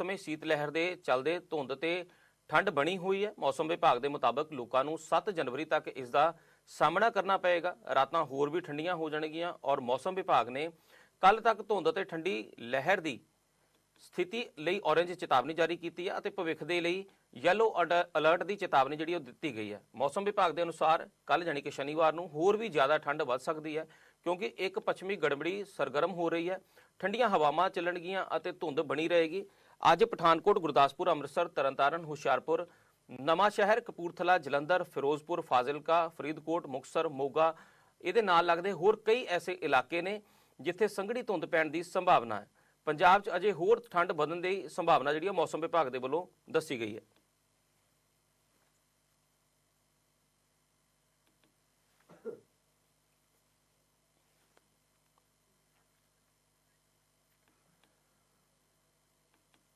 ਸਮੇਂ ਸੀਤ ਲਹਿਰ ਦੇ ਚੱਲਦੇ ਧੁੰਦ ਤੇ ਠੰਡ ਬਣੀ ਹੋਈ ਹੈ। ਮੌਸਮ ਵਿਭਾਗ ਦੇ ਮੁਤਾਬਕ ਲੋਕਾਂ ਨੂੰ 7 ਜਨਵਰੀ ਤੱਕ ਇਸ ਦਾ ਸਾਹਮਣਾ ਕਰਨਾ ਪਏਗਾ। ਰਾਤਾਂ ਹੋਰ ਵੀ ਠੰਡੀਆਂ ਹੋ ਜਾਣਗੀਆਂ ਔਰ ਮੌਸਮ ਵਿਭਾਗ ਨੇ ਕੱਲ ਤੱਕ ਧੁੰਦ ਤੇ ਠੰਡੀ ਲਹਿਰ ਦੀ ਸਥਿਤੀ ਲਈ ਔਰੇਂਜ ਚੇਤਾਵਨੀ ਜਾਰੀ ਕੀਤੀ ਹੈ ਅਤੇ ਭਵਿੱਖ ਦੇ ਲਈ ਯੈਲੋ ਅਲਰਟ ਦੀ ਚੇਤਾਵਨੀ ਜਿਹੜੀ ਉਹ ਦਿੱਤੀ ਗਈ ਹੈ। ਮੌਸਮ ਵਿਭਾਗ ਦੇ ਅਨੁਸਾਰ ਕੱਲ ਯਾਨੀ ਕਿ ਸ਼ਨੀਵਾਰ ਨੂੰ ਹੋਰ ਵੀ ਜ਼ਿਆਦਾ ਠੰਡ ਵੱਧ ਸਕਦੀ ਹੈ ਕਿਉਂਕਿ ਇੱਕ ਪੱਛਮੀ ਗੜਬੜੀ ਸਰਗਰਮ ਹੋ ਰਹੀ ਹੈ। ਠੰਡੀਆਂ ਹਵਾਵਾਂ ਚੱਲਣਗੀਆਂ ਅਤੇ ਧੁੰਦ ਬਣੀ ਰਹੇਗੀ। ਅੱਜ ਪਠਾਨਕੋਟ, ਗੁਰਦਾਸਪੁਰ, ਅੰਮ੍ਰਿਤਸਰ, ਤਰਨਤਾਰਨ, ਹੁਸ਼ਿਆਰਪੁਰ ਨਵਾਂ ਸ਼ਹਿਰ ਕਪੂਰਥਲਾ, ਜਲੰਧਰ, ਫਿਰੋਜ਼ਪੁਰ, ਫਾਜ਼ਿਲਕਾ, ਫਰੀਦਕੋਟ ਮੁਕਸਰ ਮੋਗਾ, ਇਹਦੇ ਨਾਲ ਲੱਗਦੇ ਹੋਰ ਕਈ ਐਸੇ ਇਲਾਕੇ ਨੇ ਜਿੱਥੇ ਸੰਘਣੀ ਧੁੰਦ ਪੈਣ ਦੀ ਸੰਭਾਵਨਾ ਹੈ। ਪੰਜਾਬ 'ਚ ਅਜੇ ਹੋਰ ਠੰਡ ਵਧਣ ਦੀ ਸੰਭਾਵਨਾ ਜਿਹੜੀ ਹੈ ਮੌਸਮ ਵਿਭਾਗ ਦੇ ਵੱਲੋਂ ਦੱਸੀ ਗਈ ਹੈ।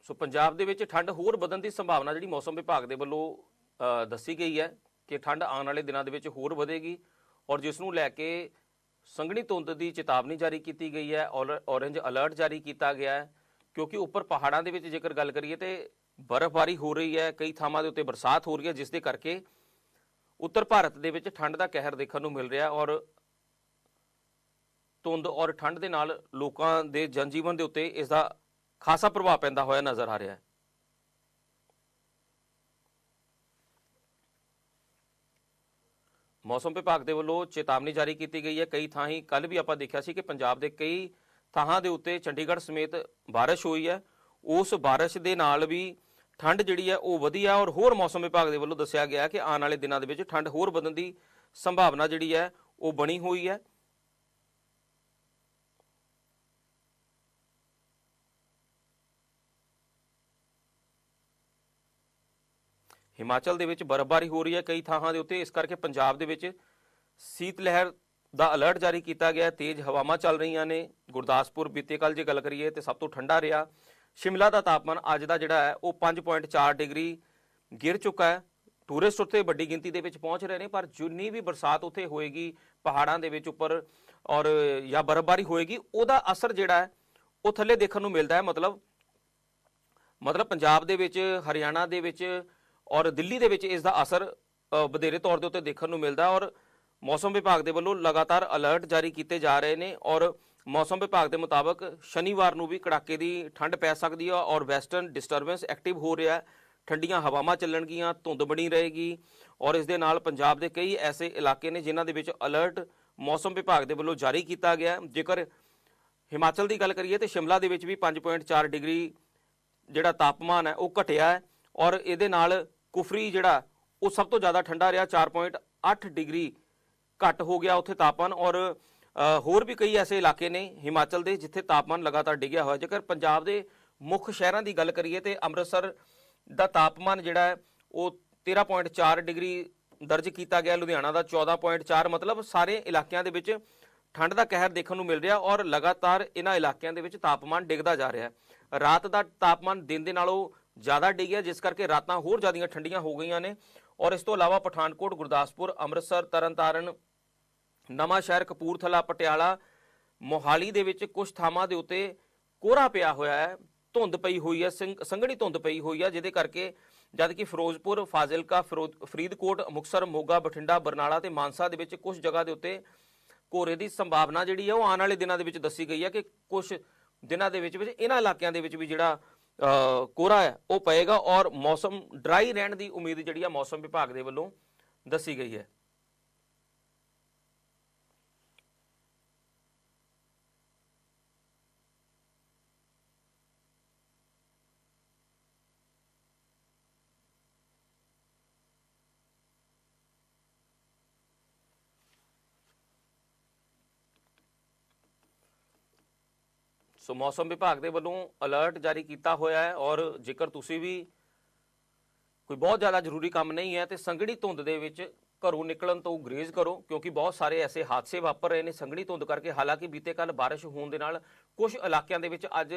ਸੋ ਪੰਜਾਬ ਦੇ ਵਿੱਚ ਠੰਡ ਹੋਰ ਵਧਣ ਦੀ ਸੰਭਾਵਨਾ ਜਿਹੜੀ ਮੌਸਮ ਵਿਭਾਗ ਦੇ ਵੱਲੋਂ ਦੱਸੀ ਗਈ ਹੈ ਕਿ ਠੰਡ ਆਉਣ ਵਾਲੇ ਦਿਨਾਂ ਦੇ ਵਿੱਚ ਹੋਰ ਵਧੇਗੀ ਔਰ ਜਿਸ ਨੂੰ ਲੈ ਕੇ ਸੰਘਣੀ ਧੁੰਦ ਦੀ ਚੇਤਾਵਨੀ ਜਾਰੀ ਕੀਤੀ ਗਈ ਹੈ, ਔਰ ਔਰੇਂਜ ਅਲਰਟ ਜਾਰੀ ਕੀਤਾ ਗਿਆ ਹੈ, ਕਿਉਂਕਿ ਉੱਪਰ ਪਹਾੜਾਂ ਦੇ ਵਿੱਚ ਜੇਕਰ ਗੱਲ ਕਰੀਏ ਤੇ ਬਰਫ਼ਬਾਰੀ ਹੋ ਰਹੀ ਹੈ, ਕਈ ਥਾਵਾਂ ਦੇ ਉੱਤੇ ਬਰਸਾਤ ਹੋ ਰਹੀ ਹੈ, ਜਿਸ ਦੇ ਕਰਕੇ ਉੱਤਰ ਭਾਰਤ ਦੇ ਵਿੱਚ ਠੰਡ ਦਾ ਕਹਿਰ ਦੇਖਣ ਨੂੰ ਮਿਲ ਰਿਹਾ ਔਰ ਧੁੰਦ ਔਰ ਠੰਡ ਦੇ ਨਾਲ ਲੋਕਾਂ ਦੇ ਜਨਜੀਵਨ ਦੇ ਉੱਤੇ ਇਸ ਦਾ ਖਾਸਾ ਪ੍ਰਭਾਵ ਪੈਂਦਾ ਹੋਇਆ ਨਜ਼ਰ ਆ ਰਿਹਾ ਹੈ। ਮੌਸਮ ਵਿਭਾਗ ਦੇ ਵੱਲੋਂ ਚੇਤਾਵਨੀ ਜਾਰੀ ਕੀਤੀ ਗਈ ਹੈ। ਕਈ ਥਾਂ ਹੀ ਕੱਲ ਵੀ ਆਪਾਂ ਦੇਖਿਆ ਸੀ ਕਿ ਪੰਜਾਬ ਦੇ ਕਈ ਥਾਂ ਦੇ ਉੱਤੇ ਚੰਡੀਗੜ੍ਹ ਸਮੇਤ ਬਾਰਿਸ਼ ਹੋਈ ਹੈ। ਉਸ ਬਾਰਿਸ਼ ਦੇ ਨਾਲ ਵੀ ਠੰਡ ਜਿਹੜੀ ਹੈ ਉਹ ਵਧੀ ਹੈ ਔਰ ਹੋਰ ਮੌਸਮ ਵਿਭਾਗ ਦੇ ਵੱਲੋਂ ਦੱਸਿਆ ਗਿਆ ਕਿ ਆਉਣ ਵਾਲੇ ਦਿਨਾਂ ਦੇ ਵਿੱਚ ਠੰਡ ਹੋਰ ਵਧਣ ਦੀ ਸੰਭਾਵਨਾ ਜਿਹੜੀ ਹੈ ਉਹ ਬਣੀ ਹੋਈ ਹੈ। ਹਿਮਾਚਲ ਦੇ ਵਿੱਚ ਬਰਫ਼ਬਾਰੀ ਹੋ ਰਹੀ ਹੈ। ਕਈ ਥਾਵਾਂ ਦੇ ਉੱਤੇ ਇਸ ਕਰਕੇ ਪੰਜਾਬ ਦੇ ਵਿੱਚ ਸੀਤ ਲਹਿਰ ਦਾ ਅਲਰਟ ਜਾਰੀ ਕੀਤਾ ਗਿਆ ਤੇਜ਼ ਹਵਾਵਾਂ ਚੱਲ ਰਹੀਆਂ ਨੇ। ਗੁਰਦਾਸਪੁਰ ਬੀਤੇ ਕੱਲ ਜੇ ਗੱਲ ਕਰੀਏ ਤੇ ਸਭ ਤੋਂ ਠੰਡਾ ਰਿਹਾ। ਸ਼ਿਮਲਾ ਦਾ ਤਾਪਮਾਨ ਅੱਜ ਦਾ ਜਿਹੜਾ ਹੈ, ਉਹ 5.4 ਡਿਗਰੀ ਗਿਰ ਚੁੱਕਾ ਹੈ। ਟੂਰਿਸਟ ਉੱਥੇ ਵੱਡੀ ਗਿਣਤੀ ਦੇ ਵਿੱਚ ਪਹੁੰਚ ਰਹੇ ਨੇ, ਪਰ ਜਿੰਨੀ ਵੀ ਬਰਸਾਤ ਉੱਥੇ ਹੋਏਗੀ ਪਹਾੜਾਂ ਦੇ ਵਿੱਚ ਉੱਪਰ ਔਰ ਜਾਂ ਬਰਫ਼ਬਾਰੀ ਹੋਏਗੀ, ਉਹਦਾ ਅਸਰ ਜਿਹੜਾ ਹੈ, ਉਹ ਥੱਲੇ ਦੇਖਣ ਨੂੰ ਮਿਲਦਾ ਹੈ। ਮਤਲਬ ਮਤਲਬ ਪੰਜਾਬ ਦੇ ਵਿੱਚ, ਹਰਿਆਣਾ ਦੇ ਵਿੱਚ ਔਰ ਦਿੱਲੀ ਦੇ ਵਿੱਚ ਇਸ ਦਾ ਅਸਰ ਵਧੇਰੇ ਤੌਰ ਦੇ ਉੱਤੇ ਦੇਖਣ ਨੂੰ ਮਿਲਦਾ ਔਰ ਮੌਸਮ ਵਿਭਾਗ ਦੇ ਵੱਲੋਂ ਲਗਾਤਾਰ ਅਲਰਟ ਜਾਰੀ ਕੀਤੇ ਜਾ ਰਹੇ ਨੇ ਔਰ ਮੌਸਮ ਵਿਭਾਗ ਦੇ ਮੁਤਾਬਕ ਸ਼ਨੀਵਾਰ ਨੂੰ ਵੀ ਕੜਾਕੇ ਦੀ ਠੰਡ ਪੈ ਸਕਦੀ ਹੈ ਔਰ ਵੈਸਟਰਨ ਡਿਸਟਰਬੈਂਸ ਐਕਟਿਵ ਹੋ ਰਿਹਾ ਹੈ। ਠੰਡੀਆਂ ਹਵਾਵਾਂ ਚੱਲਣਗੀਆਂ, ਧੁੰਦ ਬਣੀ ਰਹੇਗੀ ਔਰ ਇਸ ਦੇ ਨਾਲ ਪੰਜਾਬ ਦੇ ਕਈ ਐਸੇ ਇਲਾਕੇ ਨੇ ਜਿਨ੍ਹਾਂ ਦੇ ਵਿੱਚ ਅਲਰਟ ਮੌਸਮ ਵਿਭਾਗ ਦੇ ਵੱਲੋਂ ਜਾਰੀ ਕੀਤਾ ਗਿਆ ਜੇਕਰ ਹਿਮਾਚਲ ਦੀ ਗੱਲ ਕਰੀਏ ਤੇ ਸ਼ਿਮਲਾ ਦੇ ਵਿੱਚ ਵੀ 5.4 ਡਿਗਰੀ ਜਿਹੜਾ ਤਾਪਮਾਨ ਹੈ ਉਹ ਘਟਿਆ ਹੈ ਔਰ ਇਹਦੇ ਨਾਲ ਕੁਫਰੀ ਜਿਹੜਾ, ਉਹ ਸਭ ਤੋਂ ਜ਼ਿਆਦਾ ਠੰਡਾ ਰਿਹਾ 4.8 ਡਿਗਰੀ ਘੱਟ ਹੋ ਗਿਆ ਉੱਥੇ ਤਾਪਮਾਨ ਔਰ ਹੋਰ ਵੀ ਕਈ ਐਸੇ ਇਲਾਕੇ ਨੇ ਹਿਮਾਚਲ ਦੇ ਜਿੱਥੇ ਤਾਪਮਾਨ ਲਗਾਤਾਰ ਡਿੱਗਿਆ ਹੋਇਆ। ਜੇਕਰ ਪੰਜਾਬ ਦੇ ਮੁੱਖ ਸ਼ਹਿਰਾਂ ਦੀ ਗੱਲ ਕਰੀਏ ਤੇ ਅੰਮ੍ਰਿਤਸਰ ਦਾ ਤਾਪਮਾਨ ਜਿਹੜਾ ਹੈ, ਉਹ 13.4 ਡਿਗਰੀ ਦਰਜ ਕੀਤਾ ਗਿਆ। ਲੁਧਿਆਣਾ ਦਾ 14.4 ਮਤਲਬ ਸਾਰੇ ਇਲਾਕਿਆਂ ਦੇ ਵਿੱਚ ਠੰਡ ਦਾ ਕਹਿਰ ਦੇਖਣ ਨੂੰ ਮਿਲ ਰਿਹਾ ਔਰ ਲਗਾਤਾਰ ਇਹਨਾਂ ਇਲਾਕਿਆਂ ਦੇ ਵਿੱਚ ਤਾਪਮਾਨ ਡਿੱਗਦਾ ਜਾ ਰਿਹਾ ਹੈ। ਰਾਤ ਦਾ ਤਾਪਮਾਨ ਦਿਨ ਦੇ ਨਾਲੋਂ ਜ਼ਿਆਦਾ ਡਿੱਗਿਆ ਜਿਸ ਕਰਕੇ ਰਾਤਾਂ ਹੋਰ ਜ਼ਿਆਦੀਆਂ ਠੰਡੀਆਂ ਹੋ ਗਈਆਂ ਨੇ। ਔਰ ਇਸ ਤੋਂ ਇਲਾਵਾ ਪਠਾਨਕੋਟ, ਗੁਰਦਾਸਪੁਰ, ਅੰਮ੍ਰਿਤਸਰ, ਤਰਨਤਾਰਨ, ਨਵਾਂ ਸ਼ਹਿਰ, ਕਪੂਰਥਲਾ, ਪਟਿਆਲਾ, ਮੋਹਾਲੀ ਦੇ ਵਿੱਚ ਕੁਝ ਥਾਵਾਂ ਦੇ ਉੱਤੇ ਕੋਹਰਾ ਪਿਆ ਹੋਇਆ ਹੈ। ਧੁੰਦ ਪਈ ਹੋਈ ਹੈ, ਸੰਘ- ਸੰਘਣੀ ਧੁੰਦ ਪਈ ਹੋਈ ਹੈ, ਜਿਹਦੇ ਕਰਕੇ ਜਦ ਕਿ ਫਿਰੋਜ਼ਪੁਰ, ਫਾਜ਼ਿਲਕਾ ਫਿਰੋ- ਫਰੀਦਕੋਟ ਮੁਕਸਰ ਮੋਗਾ, ਬਠਿੰਡਾ, ਬਰਨਾਲਾ ਤੇ ਮਾਨਸਾ ਦੇ ਵਿੱਚ ਕੁਝ ਜਗ੍ਹਾ ਦੇ ਉੱਤੇ ਕੋਹਰੇ ਦੀ ਸੰਭਾਵਨਾ ਜਿਹੜੀ ਹੈ, ਉਹ ਆਉਣ ਵਾਲੇ ਦਿਨਾਂ ਦੇ ਵਿੱਚ ਦੱਸੀ ਗਈ ਹੈ ਕਿ ਕੁਝ ਦਿਨਾਂ ਦੇ ਵਿੱਚ ਵਿੱਚ ਇਹਨਾਂ ਇਲਾਕਿਆਂ ਦੇ ਵਿੱਚ ਵੀ ਜਿਹੜਾ ਅ, ਕੋਹਰਾ ਹੈ ਉਹ ਪਏਗਾ ਔਰ ਮੌਸਮ ਡਰਾਈ ਰਹਿਣ ਦੀ ਉਮੀਦ ਜਿਹੜੀ ਆ ਮੌਸਮ ਵਿਭਾਗ ਦੇ ਵੱਲੋਂ ਦੱਸੀ ਗਈ ਹੈ। ਸੋ ਮੌਸਮ ਵਿਭਾਗ ਦੇ ਵੱਲੋਂ ਅਲਰਟ ਜਾਰੀ ਕੀਤਾ ਹੋਇਆ ਹੈ ਔਰ ਜੇਕਰ ਤੁਸੀਂ ਵੀ ਕੋਈ ਬਹੁਤ ਜ਼ਿਆਦਾ ਜ਼ਰੂਰੀ ਕੰਮ ਨਹੀਂ ਹੈ ਤੇ ਸੰਘਣੀ ਧੁੰਦ ਦੇ ਵਿੱਚ ਘਰੋਂ ਨਿਕਲਣ ਤੋਂ ਗਰੇਜ਼ ਕਰੋ, ਕਿਉਂਕਿ ਬਹੁਤ ਸਾਰੇ ਐਸੇ ਹਾਦਸੇ ਵਾਪਰ ਰਹੇ ਨੇ ਸੰਘਣੀ ਧੁੰਦ ਕਰਕੇ। ਹਾਲਾਂਕਿ ਬੀਤੇ ਕੱਲ ਬਾਰਿਸ਼ ਹੋਣ ਦੇ ਨਾਲ ਕੁਝ ਇਲਾਕਿਆਂ ਦੇ ਵਿੱਚ ਅੱਜ